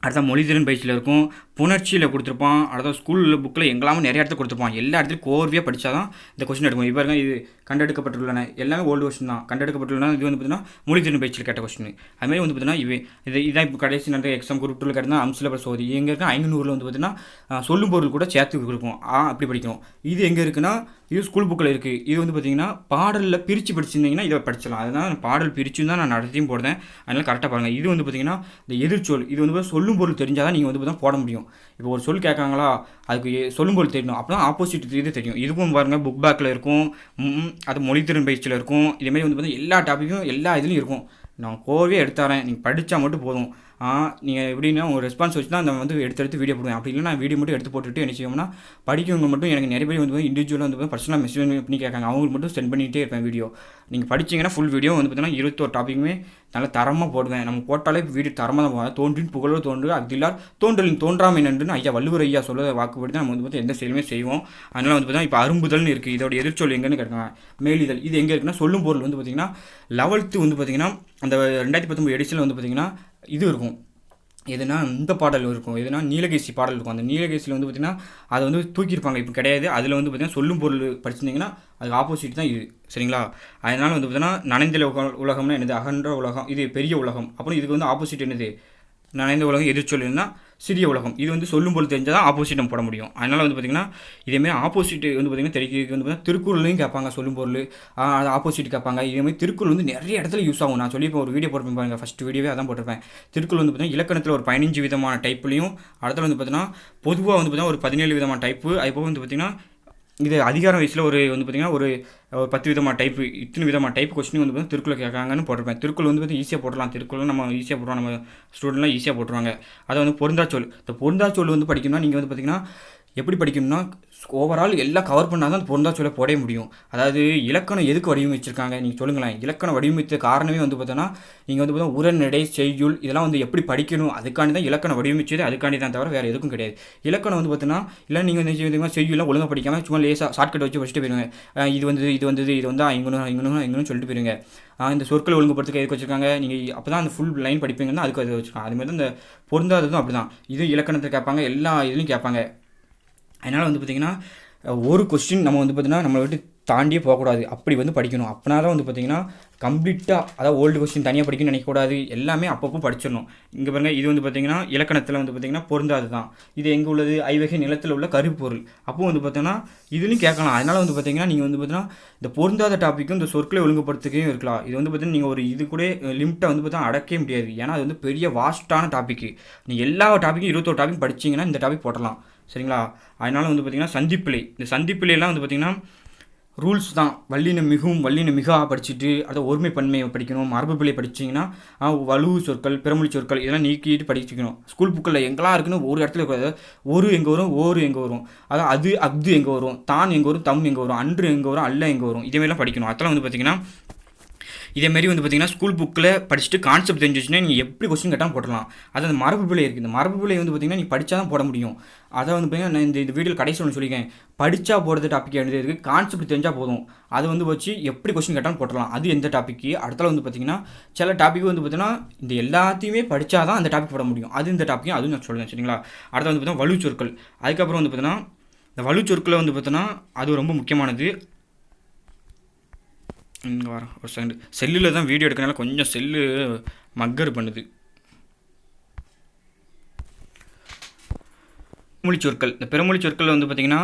அடுத்த மொழித்திறன் பயிற்சியில் இருக்கும். புணர்ச்சியில் கொடுத்துருப்பான். அடுத்த ஸ்கூலில் புக்கில் எங்கெல்லாமும் நிறைய இடத்துல கொடுத்துருப்பான். எல்லா இடத்துலையும் கோர்வியாக படித்தா தான் இந்த கொஸ்டின் எடுக்கும். இப்போ இது கண்டெடுக்கப்பட்டுள்ளன. எல்லாமே ஓல்டு கொஸ்டின் தான். கண்டெடுக்கப்பட்டுள்ளன இது வந்து பார்த்தீங்கன்னா மொழித்திறன் பயிற்சியில் கேட்ட கொஸ்டின் அதுமாதிரி வந்து பார்த்தீங்கன்னா இவை இது இதான் இப்போ கடைசி நடந்த எக்ஸாம் குரூப் டூவில் கேட்டால் அம்சில் சோதி எங்கே இருக்கா ஐநூறுல வந்து பார்த்தீங்கன்னா சொல்லும் பொருள் கூட சேர்த்து கொடுக்கும். ஆ அப்படி படிக்கணும் இது எங்கே இருக்குன்னா இது ஸ்கூல் புக்கில் இருக்குது இது வந்து பார்த்தீங்கன்னா பாடலில் பிரித்து படிச்சிருந்தீங்கன்னா இதை படிச்சலாம் அதுதான் பாடல் பிரித்து தான் நான் நடத்தியும் போடுறேன். அதனால் கரெக்டாக பாருங்கள் இது வந்து பார்த்தீங்கன்னா இந்த எதிர்ச்சொல் இது வந்து சொல்லும் பொருள் தெரிஞ்சால் தான் நீங்கள் வந்து பார்த்தீங்கன்னா போட முடியும். இப்போ ஒரு சொல் கேட்காங்களா அதுக்கு சொல்லும்போது தெரியணும் அப்போ தான் ஆப்போசிட் இது தெரியும். இதுக்கும் பாருங்கள் புக் பேக்கில் இருக்கும். அது மொழித்திறன் பயிற்சியில் இருக்கும். இதேமாரி வந்து பார்த்தீங்கன்னா எல்லா டாப்பிக்கும் எல்லா இதுலையும் இருக்கும். நான் கோவே எடுத்தாரேன் நீங்கள் படித்தா மட்டும் போதும். நீங்கள் எப்படின்னா உங்கள் ரெஸ்பான்ஸ் வச்சு தான் நான் வந்து எடுத்து எடுத்து வீடியோ போடுவேன். அப்படி இல்லைனா வீடியோ மட்டும் எடுத்து போட்டுட்டு என்ன செய்வோம்னா படிக்கிறவங்க மட்டும் எனக்கு நிறைய பேர் வந்து இண்டிவிஜுவலாக வந்து பர்சனலாக மெசேஜ் பண்ணி கேட்காங்க. அவங்களுக்கு மட்டும் சென்ட் பண்ணிகிட்டே இருப்பேன் வீடியோ நீங்கள் படிச்சீங்கன்னா ஃபுல் வீடியோ வந்து பார்த்தீங்கன்னா இருபத்தோரு டாப்பிக்குமே நல்லா தரமாக போடுவேன். நம்ம போட்டாலே வீடியோ தரமாக தான் போவேன் தோன்றின் புகழோ தோன்று அக்திலார் தோன்றலின் தோன்றாமை நன்றுன்னு ஐயா வள்ளுவர் ஐயா சொல்ல வாக்குப்படி தான் நம்ம வந்து பார்த்தா எந்த செயலுமே செய்வோம். அதனால் வந்து பார்த்தீங்கன்னா இப்போ அரும்புதல்னு இருக்குது இதோட எதிர்ச்சொல் எங்கேன்னு கேட்குறாங்க மேலிதழ். இது எங்கே இருக்குன்னா சொல்லும் பொருள் வந்து பார்த்தீங்கன்னா லெவல்த்து வந்து பார்த்திங்கன்னா அந்த ரெண்டாயிரத்தி பத்தொம்பது எடிஷனில் வந்து பார்த்தீங்கன்னா இது இருக்கும். எதுனா இந்த பாடல் இருக்கும் எதுனா நீலகேசி பாடல் இருக்கும். அந்த நீலகேசியில் வந்து பார்த்திங்கன்னா அதை வந்து தூக்கியிருப்பாங்க. இப்போ கிடையாது. அதில் வந்து பார்த்திங்கன்னா சொல்லும் பொருள் படிச்சிருந்தீங்கன்னா அதுக்கு ஆப்போசிட் தான் இது. சரிங்களா? அதனால் வந்து பார்த்திங்கன்னா நனைந்த உலகம் உலகம்னா என்னது? அகன்ற உலகம். இது பெரிய உலகம். அப்புறம் இதுக்கு வந்து ஆப்போசிட் என்னது? நனைந்த உலகம் எதிர்ச்சொல்லுன்னா சிறிய உலகம். இது வந்து சொல்லும் போது தெரிஞ்சால் தான் ஆப்போசிட் நம்ம போட முடியும். அதனால் வந்து பார்த்திங்கன்னா இதேமாரி ஆப்போசிட் வந்து பார்த்திங்கன்னா தெரிவிக்கிறதுக்கு வந்து பார்த்தீங்கன்னா திருக்குறளையும் கேட்பாங்க சொல்லும் பொருள். அது ஆப்போசிட் கேட்பாங்க. இதேமாதிரி திருக்குறள் வந்து நிறைய இடத்துல யூஸ் ஆகும். நான் சொல்லி இப்போ ஒரு வீடியோ போட்டிருப்பேன் பாருங்க ஃபஸ்ட் வீடியோவே அதான் போட்டிருப்பேன். திருக்குறள் வந்து பார்த்திங்கன்னா இலக்கணத்தில் ஒரு பதினஞ்சு விதமான டைப்லையும் அடுத்த வந்து பார்த்திங்கன்னா பொதுவாக வந்து பார்த்தீங்கன்னா ஒரு பதினேழு விதமான டைப்பு அதுபோக வந்து பார்த்தீங்கன்னா இது அதிகார வயசில் ஒரு வந்து பார்த்தீங்கன்னா ஒரு ஒரு பத்து விதமாக டைப்பு இத்தனை விதமாக டைப் கொஸ்டின் வந்து பார்த்தீங்கன்னா திருக்குறள் கேட்காங்கன்னு போட்டிருப்பேன். திருக்குள் வந்து பார்த்து ஈஸியாக போடலாம் திருக்குறள் நம்ம ஈஸியாக போடுறோம் நம்ம ஸ்டூடெண்ட்லாம் ஈஸியாக போட்டுருவாங்க. அதை வந்து பொருந்தாச்சோல் இந்த பொருந்தாச்சொல் வந்து படிக்கணும்னா நீங்கள் வந்து பார்த்தீங்கன்னா எப்படி படிக்கணும்னா ஓவரால் எல்லாம் கவர் பண்ணால் தான் அந்த பொருந்தாச்சொல்லை போடவே முடியும். அதாவது இலக்கணம் எதுக்கு வடிவமைச்சிருக்காங்க? நீங்கள் சொல்லுங்களேன். இலக்கணம் வடிவமைத்த காரணமே வந்து பார்த்தோன்னா நீங்கள் வந்து பார்த்தா உரநடை செய்யுள் இதெல்லாம் வந்து எப்படி படிக்கணும்? அதுக்காண்டி தான் இலக்கணம் வடிவமைச்சது. அதுக்காண்டி தான் தவிர வேறு எதுக்கும் கிடையாது. இலக்கணம் வந்து பார்த்தோன்னா இல்லை நீங்கள் வந்து செய்வீங்க செய்யுள்லாம் ஒழுங்காக படிக்காமல் சும்மா லேசாக ஷார்ட்கட் வச்சு வச்சுட்டு போயிருங்க. இது வந்து இது வந்தது இது வந்து இங்கணும் இங்கணும் இங்கணும்னு சொல்லிட்டு போயிருங்க. இந்த சொற்களை ஒழுங்குபடுத்துக்க எதுக்கு வச்சிருக்காங்க? நீங்கள் அப்போ தான் அந்த ஃபுல் லைன் படிப்பீங்கன்னா அதுக்கு அது வச்சுருக்காங்க. அதுமாதிரி தான் இந்த பொருந்தாததும் அப்படி தான் இது இலக்கணத்தை கேட்பாங்க எல்லா இதுலையும் கேட்பாங்க. அதனால் வந்து பார்த்திங்கன்னா ஒரு கொஸ்டின் நம்ம வந்து பார்த்திங்கன்னா நம்மளை விட்டு தாண்டியே போகக்கூடாது அப்படி வந்து படிக்கணும் அப்படின்னா தான் வந்து பார்த்திங்கன்னா கம்ப்ளீட்டாக அதாவது ஓல்டு கொஸ்டின் தனியாக படிக்கணும்னு நினைக்கக்கூடாது எல்லாமே அப்பப்போ படிச்சிடணும் இங்கே பாருங்கள் இது வந்து பார்த்திங்கன்னா இலக்கணத்தில் வந்து பார்த்திங்கன்னா பொருந்தாது தான் இது எங்கே உள்ளது ஐவகை நிலத்தில் உள்ள கருப்பொருள் அப்போ வந்து பார்த்தீங்கன்னா இதுலையும் கேட்கலாம் அதனால் வந்து பார்த்திங்கன்னா நீங்கள் வந்து பார்த்திங்கன்னா இந்த பொருந்தாத டாப்பிக்கும் இந்த சொற்களை ஒழுங்குபடுத்துக்கையும் இருக்கலாம் இது வந்து பார்த்தீங்கன்னா நீங்கள் ஒரு இது கூட லிமிட்டை வந்து பார்த்தா அடக்கவே முடியாது ஏன்னா அது வந்து பெரிய வாஸ்ட்டான டாப்பிக்கு நீங்கள் எல்லா டாப்பிக்கும் இருபத்தோரு டாப்பிக் படிச்சிங்கன்னா இந்த டாபிக் போடலாம் சரிங்களா? அதனால் வந்து பார்த்திங்கன்னா சந்திப்பிலை இந்த சந்திப்பிலையெல்லாம் வந்து பார்த்திங்கன்னா ரூல்ஸ் தான். வல்லின மிகவும் வல்லின மிகா படிச்சுட்டு அதை ஒருமை பன்மையை படிக்கணும் மரபு பிள்ளை படிச்சிங்கன்னா வலு சொற்கள் பிறமொழி சொற்கள் இதெல்லாம் நீக்கிட்டு படிச்சுக்கணும். ஸ்கூல் புக்கில் எங்கெல்லாம் இருக்குன்னு ஒரு இடத்துல இருக்காது ஒரு எங்கே வரும் ஓரு எங்கே வரும். அதாவது அது அஃது எங்கே வரும் தான் எங்கே வரும் தம் எங்கே வரும் அன்று எங்கே வரும் அல்ல எங்கே வரும் இதேமாதிரிலாம் படிக்கணும். அதெல்லாம் வந்து பார்த்திங்கன்னா இதேமாரி வந்து பார்த்தீங்கன்னா ஸ்கூல் புக்கில் படிச்சுட்டு கான்செப்ட் தெரிஞ்சிச்சுன்னா நீங்கள் எப்படி கொஸ்டின் கேட்டாலும் போடலாம் அது அந்த மரபு பிள்ளை இருக்குது இந்த மரபு பிள்ளை வந்து பார்த்திங்கன்னா நீ படித்தா தான் போட முடியும். அதை வந்து பார்த்தீங்கன்னா நான் இந்த இந்த வீடியோ கடைசி ஒன்று சொல்லியிருக்கேன். படித்தா போடுறது டாபிக் எழுதி இருக்குது கான்செப்ட் தெரிஞ்சால் போதும். அதை வந்து வச்சு எப்படி கொஸ்டின் கேட்டாலும் போட்டலாம் அது எந்த டாப்பிக்கு அடுத்தால வந்து பார்த்திங்கன்னா சில டாபிக் வந்து பார்த்திங்கன்னா இந்த எல்லாத்தையுமே படித்தா தான் அந்த டாபிக் போட முடியும். அது இந்த டாப்பிக்கும் அதுவும் நான் சொல்லுவேன் சரிங்களா? அடுத்து வந்து பார்த்தீங்கன்னா வலு சொற்கள் அதுக்கப்புறம் வந்து பார்த்தீங்கன்னா இந்த வலுச்சொற்களை வந்து பார்த்தோன்னா அது ரொம்ப முக்கியமானது. இங்கே வரேன் ஒரு செகண்ட் செல்லில் தான் வீடியோ எடுக்கனால கொஞ்சம் செல்லு மக்கர் பண்ணுது. பிறமொழி சொற்கள் இந்த பிறமொழி சொற்கள் வந்து பார்த்திங்கன்னா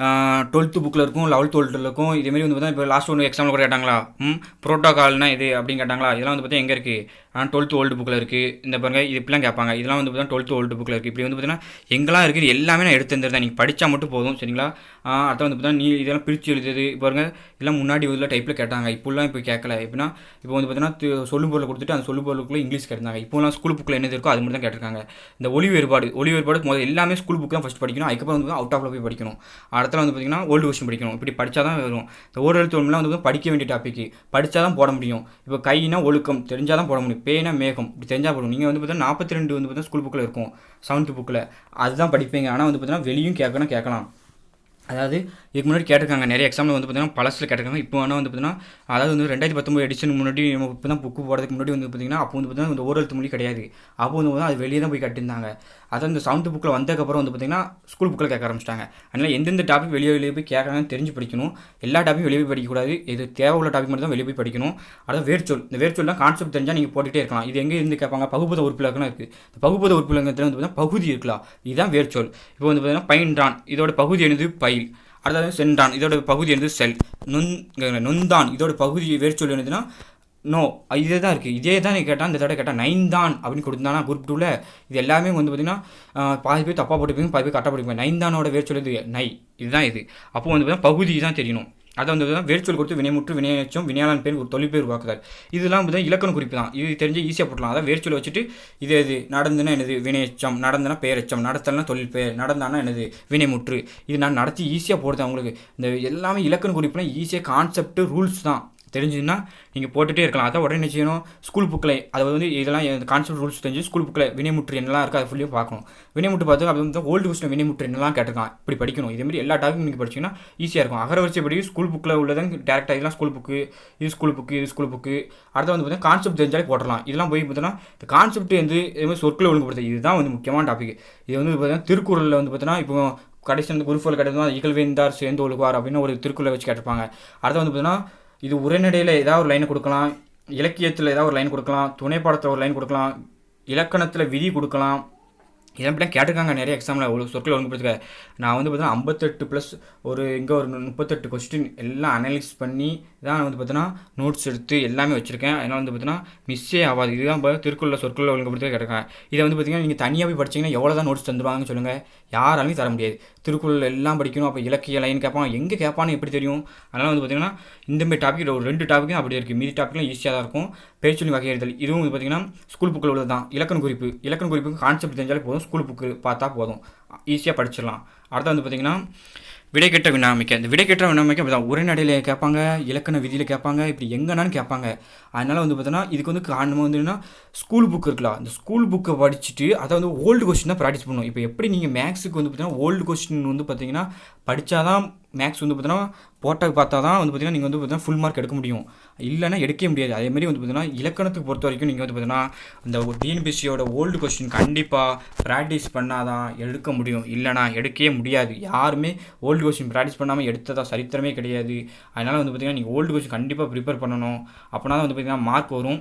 டுவெல்த்து புக்கில் இருக்கும் லெவல்த் டுவெல்த்தில் இருக்கும். இதேமாரி வந்து பார்த்தா இப்போ லாஸ்ட் ஒன்று எக்ஸாமில் கூட கேட்டாங்களா? ம் ப்ரோட்டோகால்னா இது அப்படின்னு கேட்டாங்களா? இதெல்லாம் வந்து பார்த்தா எங்கே இருக்குது ஆனால் டுவெல்த்து ஓல்டு புக்கில் இருக்குது இந்த பாருங்க இது இப்படிலாம் கேட்பாங்க. இதெல்லாம் வந்து பார்த்தீங்கன்னா டுவெல்த்து ஓல்டு புக்கில் இருக்குது இப்படி வந்து பார்த்தீங்கன்னா எங்கெல்லாம் இருக்குது? இது எல்லாமே நான் எடுத்து தந்துருந்தேன் நீங்கள் படித்தா மட்டும் போதும் சரிங்களா? அடுத்த வந்து பார்த்தா நீ இதெல்லாம் பிரித்து எழுதுது பாருங்க. இதெல்லாம் முன்னாடி உள்ள டைப்பில் கேட்டாங்க. இப்போலாம் இப்போ கேட்கல. எப்படின்னா இப்போ வந்து பார்த்தீங்கன்னா து- சொல்லும் பொருளை கொடுத்துட்டு அந்த சொல்லும் பொருளுக்குள்ளே இங்கிலீஷ் கேட்டாங்க இப்போலாம் ஸ்கூல் புக்கில் என்ன இருக்கோ அது மட்டும் தான் கேட்டிருக்காங்க. இந்த ஒளி வேறுபாடு ஒளி வேறுபாடு முதல்ல எல்லாமே ஸ்கூல் புக் தான் ஃபஸ்ட் படிக்கணும். அதுக்கப்புறம் வந்து அவுட் ஆஃப்ல போய் படிக்கணும். அடுத்த வந்து பார்த்தீங்கன்னா ஓல்டு கொஷின் படிக்கணும். இப்படி படித்தா தான் வரும். இந்த ஓரெழுத்து ஒன்றுலாம் வந்து படிக்க வேண்டிய டாப்பிக்கு படித்தா தான் போட முடியும். இப்போ கைனா ஒழுக்கம் தெரிஞ்சால் தான் போட முடியும். பேனா மேகம் இப்படி தெரிஞ்சால் போடும் நீங்கள் வந்து பார்த்தீங்கன்னா நாற்பத்தி ரெண்டு வந்து பார்த்தீங்கன்னா ஸ்கூல் புக்கில் இருக்கும். செவன்த் புக்கில் அதுதான் படிப்பீங்க. ஆனால் வந்து பார்த்தீங்கன்னா வெளியும் கேட்கணும் கேட்கலாம். அதாவது இதுக்கு முன்னாடி கேட்டிருக்காங்க நிறைய எக்ஸாமில் வந்து பார்த்தீங்கன்னா பழசில் கேட்டிருக்காங்க. இப்போ ஆனால் வந்து பார்த்தீங்கன்னா அதாவது வந்து ரெண்டாயிரத்தி பத்தொம்பது எடிஷன் முன்னாடி நம்ம இப்போ தான் புக்கு போடுறதுக்கு முன்னாடி வந்து பார்த்தீங்கன்னா அப்போ வந்து பார்த்திங்கன்னா இந்த ஓரெழுத்து மொழி கிடையாது. அப்போ வந்து பார்த்தீங்கன்னா அது வெளியே தான் போய் கட்டியிருந்தாங்க அதான் இந்த செவன்த் புக்கில் வந்ததுக்கப்புறம் வந்து பார்த்தீங்கன்னா ஸ்கூல் புக்கில் கேட்க ஆரம்பிச்சிட்டாங்க. அதனால் எந்தெந்த டாபிக் வெளியே வெளியே போய் கேட்கறாங்கன்னு தெரிஞ்சு படிக்கணும். எல்லா டாப்பிக்கும் வெளியே போய் படிக்கக்கூடாது. இது தேவை உள்ள டாபிக் மட்டும் தான் வெளியே போய் படிக்கணும். அதாவது வேர்ச்சொல். இந்த வேர்ச்சொல்லாம் கான்செப்ட் தெரிஞ்சால் நீங்கள் போட்டுகிட்டே இருக்கலாம். இது எங்கே இருந்து கேட்பாங்க? பகுபத உறுப்பிலக்கணம் இருக்குது இந்த பகுபத உறுப்பிலக்கணத்தில் வந்து பார்த்தீங்கன்னா பகுதி இருக்கலாம். இதுதான் வேர்ச்சொல். இப்போ வந்து பார்த்திங்கன்னா பைன்றான். இதோட பகுதி என்னது? பயில் அடுத்தது சென்றான். இதோட பகுதி என்னது செல். நுண் நொந்தான் இதோட பகுதி வேர்ச்சொல் என்னதுன்னா நோ இதே தான் இருக்குது இதே தான் நீ கேட்டால் இந்த தடவை கேட்டால் நைன் தான் அப்படின்னு கொடுத்தானா குரூப் டூவில் இது எல்லாமே வந்து பார்த்தீங்கன்னா பாதி பேர் தப்பாக போட்டுப்பீங்க பாதி பேர் கரெக்டாக போட்டுப்பீங்க. நைன் தானோட வேர்ச்சொல் இது நை இதுதான் இது. அப்போ வந்து பார்த்தீங்கன்னா பகுதி தான் தெரியணும். அதை வந்து வேர்ச்சொல் கொடுத்து வினைமுற்று வினையச்சம் வினையாளன் பேர் ஒரு தொழில் பேர் உருவாக்குதார் இதெல்லாம் வந்து இலக்கண குறிப்பு தான். இது தெரிஞ்சு ஈஸியாக போட்டலாம் அதான் வேர்ச்சொல் வச்சுட்டு இது இது நடந்துன்னா என்னது? வினையச்சம். நடந்தனா பேரச்சம் நடத்தல்னா தொழில் பேர் நடந்தானா என்னது? வினைமுற்று. இது நான் நடத்தி ஈஸியாக போடுறேன் உங்களுக்கு. இந்த எல்லாமே இலக்கண குறிப்புனா ஈஸியாக கான்செப்ட் ரூல்ஸ் தான். தெரிஞ்சுதுன்னா நீங்கள் போட்டுகிட்டே இருக்கலாம். அதை உடனே என்ன செய்யணும்? ஸ்கூல் புக்கில் அதை வந்து இதெல்லாம் கான்செப்ட் ரூல்ஸ் தெரிஞ்சு ஸ்கூல் புக்கில் வினைமுற்று என்னலாம் இருக்குது அதை ஃபுல்லியும் பார்க்கணும். வினைமுட்டு பார்த்து அது வந்து ஓல்டு கொஸ்டின் வினைமுற்று என்னலாம் கேட்டிருக்கான். இப்படி படிக்கணும். இதேமாரி எல்லா டாபிக் நீங்கள் படிச்சிங்கன்னா ஈஸியாக இருக்கும். அகரவரிசைப்படி ஸ்கூல் புக்கில் உள்ளதான் டேரெக்டாக இதெல்லாம் ஸ்கூல் புக்கு இது ஸ்கூல் புக்கு இது ஸ்கூல் புக்கு அடுத்து வந்து பார்த்தீங்கன்னா கான்செப்ட் தெரிஞ்சாலே போடலாம் இதெல்லாம் போய் பார்த்தீங்கன்னா இந்த கான்செப்ட் வந்து இதுமாதிரி சொற்களை ஒழுங்குபடுத்து இதுதான் வந்து முக்கியமான டாபிக் இது வந்து பார்த்தீங்கன்னா திருக்குறளில் வந்து பார்த்தீங்கன்னா இப்போ கடைசி அந்த குருஃபல் கிடையாது இகழ்வேந்தார் சேர்ந்து ஒழுகுவார் அப்படின்னு ஒரு திருக்குறளை வச்சு கேட்டிருப்பாங்க. அடுத்து வந்து பார்த்தீங்கன்னா இது உரைநடையில் ஏதாவது ஒரு லைன் கொடுக்கலாம். இலக்கியத்தில் ஏதாவது ஒரு லைன் கொடுக்கலாம். துணைப்பாடத்தில் ஒரு லைன் கொடுக்கலாம். இலக்கணத்தில் விதி கொடுக்கலாம். இதை பற்றி கேட்டிருக்காங்க நிறைய எக்ஸாமில் ஒரு சொற்கள் ஒழுங்குபடுத்துக்க. நான் வந்து பார்த்தீங்கன்னா ஐம்பத்தெட்டு ப்ளஸ் ஒரு இங்கே ஒரு முப்பத்தெட்டு கொஸ்டின் எல்லாம் அனலைஸ் பண்ணி தான் வந்து பார்த்தீங்கன்னா நோட்ஸ் எடுத்து எல்லாமே வச்சுருக்கேன். அதனால் வந்து பார்த்தீங்கன்னா மிஸ்ஸே ஆகாது. இதுதான் இப்போ திருக்குறளில் சொற்களில் ஒழுங்குபடுத்த கேட்டிருக்கேன் இதை வந்து பார்த்தீங்கன்னா நீங்கள் தனியாக போய் படிச்சிங்கன்னா எவ்வளோ தான் நோட்ஸ் தந்துருவாங்கன்னு சொல்லுங்கள் யாராலையும் தர முடியாது. திருக்குறள் எல்லாம் படிக்கணும். அப்போ இலக்கிய லைன் கேட்பான் எங்கே கேட்பான்னு எப்படி தெரியும்? அதனால் வந்து பார்த்தீங்கன்னா இந்தமாதிரி டாபிக் ஒரு ரெண்டு டாப்பிக்கும் அப்படி இருக்குது மீதி டாப்பிக்லாம் ஈஸியாக தான் இருக்கும். பேச்சொல்லி வகையறிதல் இதுவும் வந்து பார்த்தீங்கன்னா ஸ்கூல் புக்கில் உள்ளது தான் இலக்கண குறிப்பு. இலக்கண குறிப்புக்கு கான்செப்ட் தெரிஞ்சாலே போதும். ஸ்கூல் புக்கு பார்த்தா போதும். ஈஸியாக படிச்சிடலாம். அடுத்து வந்து பார்த்தீங்கன்னா விடைக்கெட்ட வினாமிக்க. இந்த விடைக்கெட்ட வினாமிக்க அப்படி தான் உரைநடையில் கேட்பாங்க இலக்கண விதியில் கேட்பாங்க இப்படி எங்கேனாலும் கேட்பாங்க. அதனால் வந்து பார்த்தோன்னா இதுக்கு வந்து காரணமாக வந்து ஸ்கூல் புக் இருக்கலாம் இந்த ஸ்கூல் புக்கை படிச்சுட்டு அதை வந்து ஓல்டு கொஸ்டின் தான் ப்ராக்டிஸ் பண்ணணும். இப்போ எப்படி நீங்கள் மேக்ஸுக்கு வந்து பார்த்தீங்கன்னா ஓல்டு கொஸ்டின் வந்து பார்த்தீங்கன்னா படித்தாதான் மேக்ஸ் வந்து பார்த்தீங்கன்னா போட்டாக்கு பார்த்தா தான் வந்து பார்த்தீங்கன்னா நீங்கள் வந்து பார்த்தீங்கன்னா ஃபுல் மார்க் எடுக்க முடியும். இல்லைன்னா எடுக்கவே முடியாது. அதேமாதிரி வந்து பார்த்தீங்கன்னா இலக்கணத்துக்கு பொறுத்த வரைக்கும் நீங்கள் வந்து பார்த்தீங்கன்னா இந்த டிஎன்பிசியோட ஓல்டு கொஸ்டின் கண்டிப்பாக ப்ராக்டிஸ் பண்ணால் தான் எடுக்க முடியும். இல்லைனா எடுக்கவே முடியாது. யாருமே ஓல்டு கொஸ்டின் ப்ராக்டிஸ் பண்ணாமல் எடுத்ததா சரித்திரமே கிடையாது. அதனால் வந்து பார்த்தீங்கன்னா நீங்கள் ஓல்டு கொஸ்டின் கண்டிப்பாக ப்ரிப்பேர் பண்ணணும். அப்படின்னா தான் வந்து பார்த்திங்கன்னா மார்க் வரும்.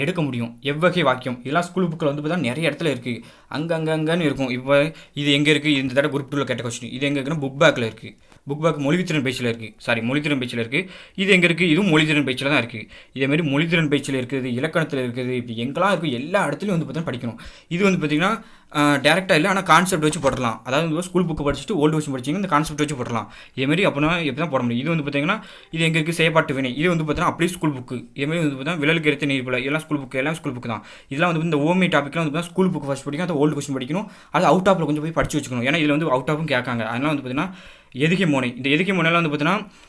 எடுக்க முடியும். எவ்வகை வாக்கியம். இதெல்லாம் ஸ்கூல் புக்கில் வந்து பார்த்தா நிறைய இடத்துல இருக்குது அங்கங்கங்கன்னு இருக்கும். இப்போ இது எங்கே இருக்குது இந்த தடவை குரூப் டூவில் கேட்ட கொஸ்டின் இது எங்கே இருக்குன்னா புக் பேக்கில் இருக்குது புக் பேக் மொழித்திறன் பேச்சில் இருக்குது சாரி மொழித்திறன் பேச்சில் இருக்குது இது எங்கே இருக்குது இதுவும் மொழித்திறன் பேச்சில் தான் இருக்குது இதேமாரி மொழித்திறன் பேச்சில் இருக்குது இலக்கணத்தில் இருக்குது இப்படி எங்கெல்லாம் இருக்குது எல்லா இடத்துலையும் வந்து பார்த்தீங்கன்னா படிக்கணும். இது வந்து பார்த்திங்கன்னா டேரெக்டாக இல்லை ஆனால் கான்செப்ட் வச்சு போடலாம் அதாவது வந்து ஸ்கூல் புக்கு படிச்சுட்டு ஓல்டு வருஷன் படிச்சிங்க இந்த கான்செப்ட் வச்சு போடலாம் இதேமாரி அப்படின்னா எப்படி தான் போட முடியும். இது வந்து பார்த்தீங்கன்னா இது எங்கே இருக்குது செயற்பாட்டு வினை. இது வந்து பார்த்தீங்கன்னா அப்படியே ஸ்கூல் புக்கு இதேமாரி வந்து பார்த்தீங்கன்னா விழலுக்கு எடுத்து நீர் போல எல்லாம் ஸ்கூல் புக்கு எல்லாம் ஸ்கூல் புக்கு தான். இதெல்லாம் வந்து இந்த ஓமி டாப்பிக்லாம் வந்து பார்த்தீங்கன்னா ஸ்கூல் புக் ஃபஸ்ட் படிக்கும். ஓல்டு கொஸ்டின் படிக்கணும். அது அவுட் ஆஃபில் கொஞ்சம் போய் படிச்சு வச்சுக்கணும். ஏன்னா இதில் வந்து அவுட் ஆஃபும் கேட்காங்க. அதனால் வந்து பார்த்தீங்கன்னா எதுகை மோனை. இந்த எதுகை மோனையில் வந்து பார்த்தீங்கன்னா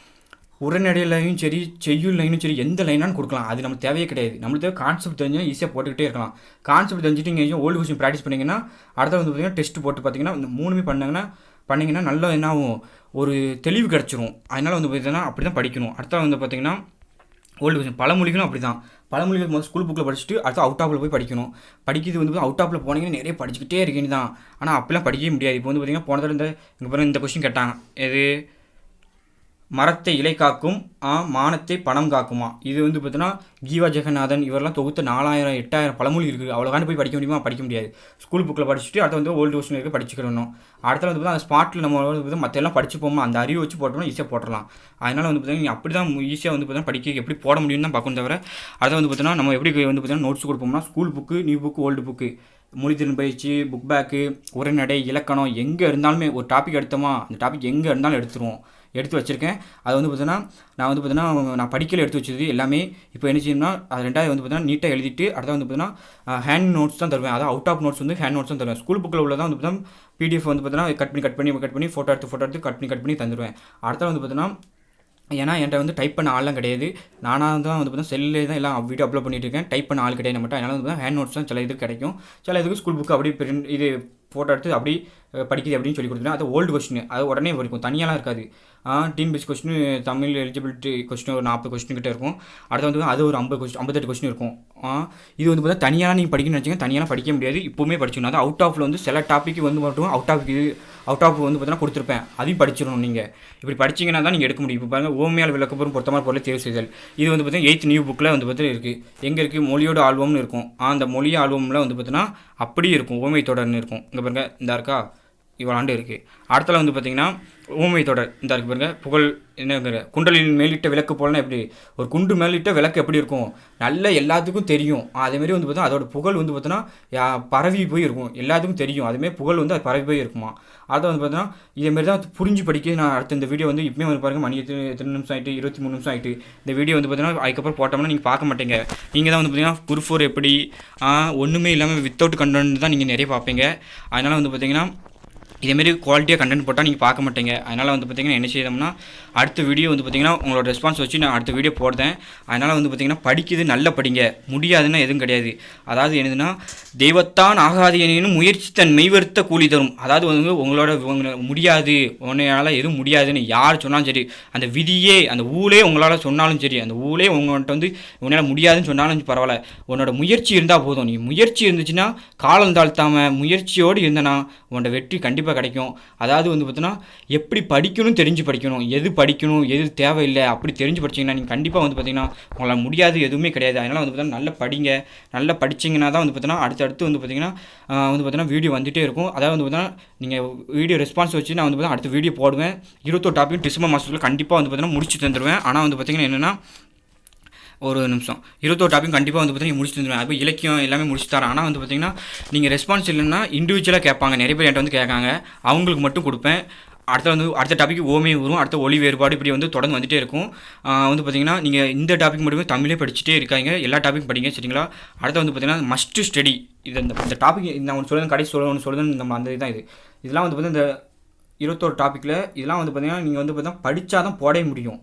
உரைநடையிலையும் சரி செய்யுள் லைனும் சரி எந்த லைனானு கொடுக்கலாம். அது நமக்கு தேவையே கிடையாது. நம்மளுக்கு தேவை கான்செப்ட் தெரிஞ்சால் ஈஸியாக போட்டுக்கிட்டே இருக்கலாம். கான்செப்ட் தெரிஞ்சுட்டு நீங்கள் ஓல்டு கொஸ்டின் ப்ராக்டிஸ் பண்ணிங்கன்னா அடுத்த வந்து பார்த்தீங்கன்னா டெஸ்ட் போட்டு பார்த்தீங்கன்னா இந்த மூணுமே பண்ணாங்கன்னா பண்ணிங்கன்னா நல்லா என்ன ஆகும்? ஒரு தெளிவு கிடச்சிரும். அதனால் வந்து பார்த்தீங்கன்னா அப்படி தான் படிக்கணும். அடுத்த வந்து பார்த்தீங்கன்னா ஓல்டு பல பழமொழிகளும் அப்படி தான் பழமொழிகள் முதல் ஸ்கூல் புக்கில் படிச்சுட்டு அடுத்து அவுட் ஆஃபில் போய் படிக்கணும். படிக்கிறது வந்து அவுட் ஆஃபில் போனீங்கன்னா நிறைய படிச்சுக்கிட்டே இருக்கீங்க தான். ஆனால் அப்போலாம் படிக்கவே முடியாது. இப்போ வந்து பார்த்தீங்கன்னா போன தடவை இந்த இங்கே பாருங்கள் இந்த கொஸ்டின் கேட்டாங்க. எது? மரத்தை இலை காக்கும் ஆ மானத்தை பணம் காக்குமா? இது வந்து பார்த்தீங்கன்னா கீவா ஜெகநாதன் இவரெல்லாம் தொகுத்த நாலாயிரம் எட்டாயிரம் பழமொழி இருக்குது அவ்வளோகாண்டு போய் படிக்க முடியுமா? படிக்க முடியாது. ஸ்கூல் புக்கில் படிச்சுட்டு அடுத்து வந்து ஓல்டு கொஸ்டின் இருக்க படிச்சுக்கிறணும். அடுத்த வந்து அந்த ஸ்பாட்டில் நம்ம வந்து மற்றெல்லாம் மற்ற எல்லாம் படிச்சு போமா அந்த அறிவு வச்சு போட்டோம்னா ஈஸியாக போட்டுடலாம். அதனால் வந்து பார்த்தீங்கன்னா அப்படி தான் ஈஸியாக வந்து பார்த்தீங்கன்னா படிக்க எப்படி போட முடியும்னு தான் பார்க்கணும் தவிர அடுத்த வந்து பார்த்தீங்கன்னா நம்ம எப்படி வந்து பார்த்தீங்கன்னா notes கொடுப்போம்னா school book new book old book மொழித்திறன் பயிற்சி புக் பேக்கு உரைநடை இலக்கணம் எங்கே இருந்தாலுமே ஒரு டாபிக் எடுத்தோமா? அந்த டாபிக் எங்கே இருந்தாலும் எடுத்துருவோம். எடுத்து வச்சுருக்கேன். அது வந்து பார்த்தீங்கன்னா நான் வந்து பார்த்தீங்கன்னா நான் படிக்கல எடுத்து வச்சது எல்லாமே இப்போ என்ன செய்யணும்னா அது ரெண்டாவது வந்து பார்த்தீங்கன்னா நீட்டாக எழுதிட்டு அடுத்த வந்து பார்த்தீங்கன்னா ஹேண்ட் நோட்ஸ் தான் தருவேன். அதாவது அவுட் ஆஃப் நோட்ஸ் வந்து ஹேண்ட் நோட்ஸ் தான் தருவேன். ஸ்கூல் புக்கில் உள்ளதான் வந்து பார்த்தீங்கன்னா பிடிஎஃப் வந்து பார்த்தீங்கன்னா கட் பண்ணி கட் பண்ணி கட் பண்ணி ஃபோட்டோ எடுத்து ஃபோட்டோ எடுத்து கட் பண்ணி கட் பண்ணி தந்துடுவேன் அடுத்த வந்து பார்த்தீங்கன்னா ஏன்னா என்கிட்ட வந்து டைப் பண்ண ஆள்லாம் கிடையாது. நானாக தான் வந்து பார்த்தீங்கன்னா செல்லே தான் எல்லாம் வீடியோ அப்லோட் பண்ணிட்டு இருக்கேன். டைப் பண்ண ஆள் கிடையாது மட்டும் அதனால் வந்து ஹேண்ட் நோட்ஸ் தான் சில இதுக்கு கிடைக்கும். சில இதுக்கு ஸ்கூல் புக்கு அப்படி பிரிண்ட் இது ஃபோட்டோ எடுத்து அப்படி படிக்குது அப்படின்னு சொல்லி கொடுத்துருவேன் அது ஓல்டு கொஸ்டின் அது உடனே படிக்கும் தனியாலாம் இருக்காது. TNPS question Tamil eligibility question ஒரு நாற்பது கொஸ்டின் கிட்டே இருக்கும். அடுத்து வந்து அது ஒரு ஐம்பது கொஸ்டின் ஐம்பத்தெட்டு கொஸ்டின் இருக்கும். இது வந்து பார்த்தா தனியாக நீங்கள் படிக்கணும்னு வச்சுக்கோங்க தனியாக படிக்க முடியாது. இப்போவுமே படிச்சுக்கணும் அது அவுட் ஆஃபில் வந்து சில டாப்பிக்கு வந்து மட்டும் அவுட் ஆஃப் இது அவுட் ஆஃப் வந்து பார்த்தீங்கன்னா கொடுத்துருப்பேன். அதையும் படிச்சிடணும் நீங்கள் இப்படி படிச்சீங்கன்னா தான் நீங்கள் எடுக்க முடியும். இப்போ பாருங்கள் ஓமியால் விளக்கப்பொருள் பொருத்தமான பொருளை தேர்வு செய்தல். இது வந்து பார்த்தீங்கன்னா எயித் நியூ புக்கில் வந்து பார்த்து இருக்குது எங்கே இருக்குது மொழியோட ஆல்பம்னு இருக்கும். அந்த மொழி ஆல்பமில் வந்து பார்த்தீங்கன்னா அப்படியே இருக்கும் ஓமை தொடர்னு இருக்கும். இங்கே பாருங்க இந்த இருக்கா? இவ்வளோ ஆண்டு இருக்குது அடுத்தல வந்து பார்த்திங்கன்னா ஊமை தொடர் இந்த இருக்கு பாருங்க. புகழ் என்ன குண்டலின் மேலிட்ட விளக்கு போலனா எப்படி? ஒரு குண்டு மேலிட்ட விளக்கு எப்படி இருக்கும்? நல்ல எல்லாத்துக்கும் தெரியும். அதேமாரி வந்து பார்த்தா அதோட புகழ் வந்து பார்த்தோன்னா பரவி போய் இருக்கும். எல்லாத்துக்கும் தெரியும். அதுமாரி புகழ் வந்து அது பரவி போய் இருக்குமா? அதை வந்து பார்த்தோன்னா இதேமாரி தான் புரிஞ்சு படிக்க நான் அடுத்த இந்த வீடியோ வந்து இப்போயும் வந்து பாருங்கள் மணி எத்தனை எத்தனை நிமிஷம் ஆகிட்டு இருபத்தி மூணு நிமிஷம் ஆகிட்டு இந்த வீடியோ வந்து பார்த்தீங்கன்னா அதுக்கப்புறம் போட்டோம்னா நீங்கள் பார்க்க மாட்டீங்க. நீங்கள் தான் வந்து பார்த்தீங்கன்னா குரூப் ஃபோர் எப்படி ஒன்றுமே இல்லாமல் வித்தவுட் கண்டென்ட் தான் நீங்கள் நிறைய பார்ப்பீங்க. அதனால் வந்து பார்த்தீங்கன்னா இதேமாரி குவாலிட்டியாக கண்டென்ட் போட்டால் நீங்கள் பார்க்க மாட்டீங்க. அதனால் வந்து பார்த்தீங்கன்னா என்ன செய்யணும்னா அடுத்த வீடியோ வந்து பார்த்தீங்கன்னா உங்களோட ரெஸ்பான்ஸ் வச்சு நான் அடுத்த வீடியோ போடுறேன். அதனால் வந்து பார்த்தீங்கன்னா படிக்குது நல்ல படிங்க. முடியாதுன்னா எதுவும் கிடையாது. அதாவது என்னதுன்னா தெய்வத்தான் ஆகாது எனினும் முயற்சி தன் மெய்வருத்த கூலி தரும். அதாவது வந்து உங்களோட முடியாது. உன்னையால் எதுவும் முடியாதுன்னு யார் சொன்னாலும் சரி அந்த விதியே அந்த ஊலே உங்களால் சொன்னாலும் சரி அந்த ஊலே உங்கள்கிட்ட வந்து உன்னால் முடியாதுன்னு சொன்னாலும் பரவாயில்ல. உன்னோட முயற்சி இருந்தால் போதும். நீ முயற்சி இருந்துச்சுன்னா காலம் தாழ்த்தாமல் முயற்சியோடு இருந்தனா உன்னோட வெற்றி கண்டிப்பாக கண்டிப்பாக கிடைக்கும். அதாவது வந்து பார்த்தீங்கன்னா எப்படி படிக்கணும் தெரிஞ்சு படிக்கணும். எது படிக்கணும் எது தேவையில்லை அப்படி தெரிஞ்சு படிச்சீங்கன்னா நீங்கள் கண்டிப்பாக வந்து பார்த்தீங்கன்னா உங்களால் முடியாது எதுவுமே கிடையாது அதனால் வந்து பார்த்தீங்கன்னா நல்லா படிங்க நல்லா படிச்சிங்கன்னா தான் வந்து பார்த்தீங்கன்னா அடுத்தடுத்து வந்து பார்த்தீங்கன்னா வந்து பார்த்தீங்கன்னா வீடியோ வந்துகிட்டே இருக்கும் அதாவது வந்து பார்த்தீங்கன்னா நீங்கள் வீடியோ ரெஸ்பான்ஸ் வச்சு நான் வந்து பார்த்தீங்கன்னா அடுத்த வீடியோ போடுவேன் இருபத்தோரு டாபிக் டிசம்பர் மாதத்தில் கண்டிப்பாக வந்து பார்த்தீங்கன்னா முடிச்சு தந்துடுவேன் ஆனால் வந்து பார்த்தீங்கன்னா என்னென்னா ஒரு நிமிஷம் இருபத்தோரு டாபிக் கண்டிப்பாக வந்து பார்த்தீங்கன்னா முடிச்சு தந்துடுவேன் அப்போ இலக்கியம் எல்லாமே முடிச்சு தரேன் ஆனால் வந்து பார்த்தீங்கன்னா நீங்கள் ரெஸ்பான்ஸ் இல்லைன்னா இண்டிவிஜுவலாக கேட்பாங்க நிறைய பேர் என்கிட்ட வந்து கேட்காங்க அவங்களுக்கு மட்டும் கொடுப்பேன் அடுத்த வந்து அடுத்த டாபிக் ஓமே வரும் அடுத்த ஒளி வேறுபாடு இப்படி வந்து தொடர்ந்து வந்துட்டே இருக்கும். வந்து பார்த்தீங்கன்னா நீங்கள் இந்த டாபிக் மட்டுமே தமிழே படிச்சுட்டே இருக்காங்க எல்லா டாபிக் படிங்க சரிங்களா? அடுத்து வந்து பார்த்தீங்கன்னா மஸ்ட் ஸ்டடி இது இந்த இந்த டாபிக் நான் ஒன்று சொல்லுறது கடைசி சொல்ல ஒன்று சொல்லுறது நம்ம அந்த இதுதான் இது. இதெல்லாம் வந்து பார்த்தீங்கன்னா இந்த இருபத்தோரு டாப்பிக்கில் இதெல்லாம் வந்து பார்த்தீங்கன்னா நீங்கள் வந்து பார்த்தீங்கன்னா படித்தா தான் போடவே முடியும்.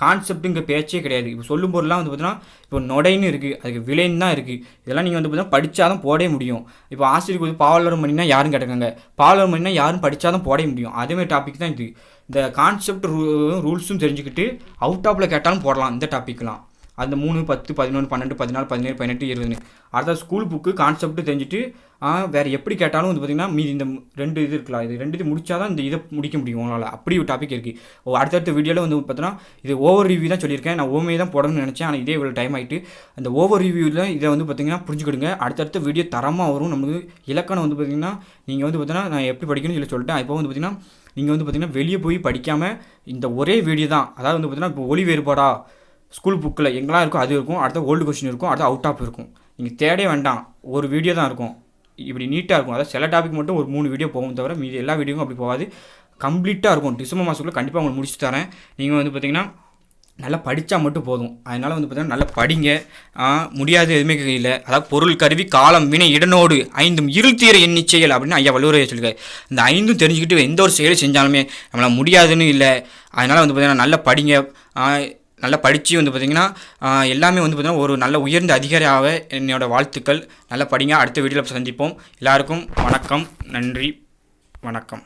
கான்செப்ட்டுங்க பேச்சே கிடையாது. இப்போ சொல்லும் போதெல்லாம் வந்து பார்த்தீங்கன்னா இப்போ நொடைன்னு இருக்குது அதுக்கு விலைன்னு தான் இருக்குது இதெல்லாம் நீங்கள் வந்து பார்த்தீங்கன்னா படித்தா தான் போடவே முடியும். இப்போ ஆசிரியருக்கு வந்து பாவலர் மணினா யாரும் கிடக்காங்க பாவலர் மணினா யாரும் படித்தா தான் போடவே முடியும். அதேமாதிரி டாபிக் தான் இது. இந்த கான்செப்ட் ரூல்ஸும் தெரிஞ்சுக்கிட்டு அவுட் ஆஃபில் கேட்டாலும் போடலாம் இந்த டாப்பிக்லாம் அந்த மூணு பத்து பதினொன்று பன்னெண்டு பதினாலு பதினேழு பதினெட்டு இருபதுன்னு. அடுத்த ஸ்கூல் புக்கு கான்செப்ட்டு தெரிஞ்சுட்டு வேறு எப்படி கேட்டாலும் வந்து பார்த்திங்கன்னா மீதி இந்த ரெண்டு இது இருக்கலாம் இது ரெண்டு இது முடிச்சா தான் இந்த இதை முடிக்க முடியும் உங்களால். அப்படி ஒரு டாபிக் இருக்குது ஓ அடுத்தடுத்த வீடியோவில் வந்து பார்த்தோன்னா இது ஓவர் ரிவ்யூ தான் சொல்லியிருக்கேன். நான் ஓமே தான் போடணும்னு நினச்சேன். ஆனால் இதே இவ்வளோ டைம் ஆகிட்டு அந்த ஓவர் ரிவ்யூவில் இதை வந்து பார்த்திங்கன்னா புரிஞ்சுக்கிடுங்க. அடுத்தடுத்த வீடியோ தரமாக வரும். நமக்கு இலக்கணம் வந்து பார்த்திங்கன்னா நீங்கள் வந்து பார்த்தீங்கன்னா நான் எப்படி படிக்கணும்னு சொல்லி சொல்லிட்டேன். இப்போ வந்து பார்த்திங்கன்னா நீங்கள் வந்து பார்த்திங்கன்னா வெளியே போய் படிக்காமல் இந்த ஒரே வீடியோ தான். அதாவது வந்து பார்த்திங்கன்னா இப்போ ஒளி வேறுபாடா? ஸ்கூல் புக்கில் எங்கெல்லாம் இருக்கோ அது இருக்கும். அடுத்த ஓல்டு கொஷின் இருக்கும். அடுத்த அவுட் ஆஃப் இருக்கும். நீங்கள் தேடே வேண்டாம். ஒரு வீடியோ தான் இருக்கும். இப்படி நீட்டாக இருக்கும். அதாவது சில டாபிக் மட்டும் ஒரு மூணு வீடியோ போகும் தவிர மீதி எல்லா வீடியோவும் அப்படி போகாது. கம்ப்ளீட்டாக இருக்கும். டிசம்பர் மாதத்துக்குள்ளே கண்டிப்பாக உங்களுக்கு முடிச்சு தரேன். நீங்கள் வந்து பார்த்தீங்கன்னா நல்லா படித்தா மட்டும் போதும். அதனால் வந்து பார்த்தீங்கன்னா நல்லா படிங்க. முடியாது எதுவுமே இல்லை அதாவது பொருள் கருவி காலம் வினை இடனோடு ஐந்தும் இருள் தீர எண்ணி செயல் அப்படின்னு ஐயா வள்ளுவரைய சொல்லியிருக்காரு. இந்த ஐந்தும் தெரிஞ்சுக்கிட்டு எந்த ஒரு செயலை செஞ்சாலுமே நம்மளால் முடியாதுன்னு இல்லை. அதனால் வந்து பார்த்தீங்கன்னா நல்லா படிங்க. நல்லா படித்து வந்து பார்த்திங்கன்னா எல்லாமே வந்து பார்த்திங்கன்னா ஒரு நல்ல உயர்ந்த அதிகாரியாக என்னோடய வாழ்த்துக்கள். நல்லா படிங்க. அடுத்த வீடியோவில் சந்திப்போம். எல்லாருக்கும் வணக்கம். நன்றி. வணக்கம்.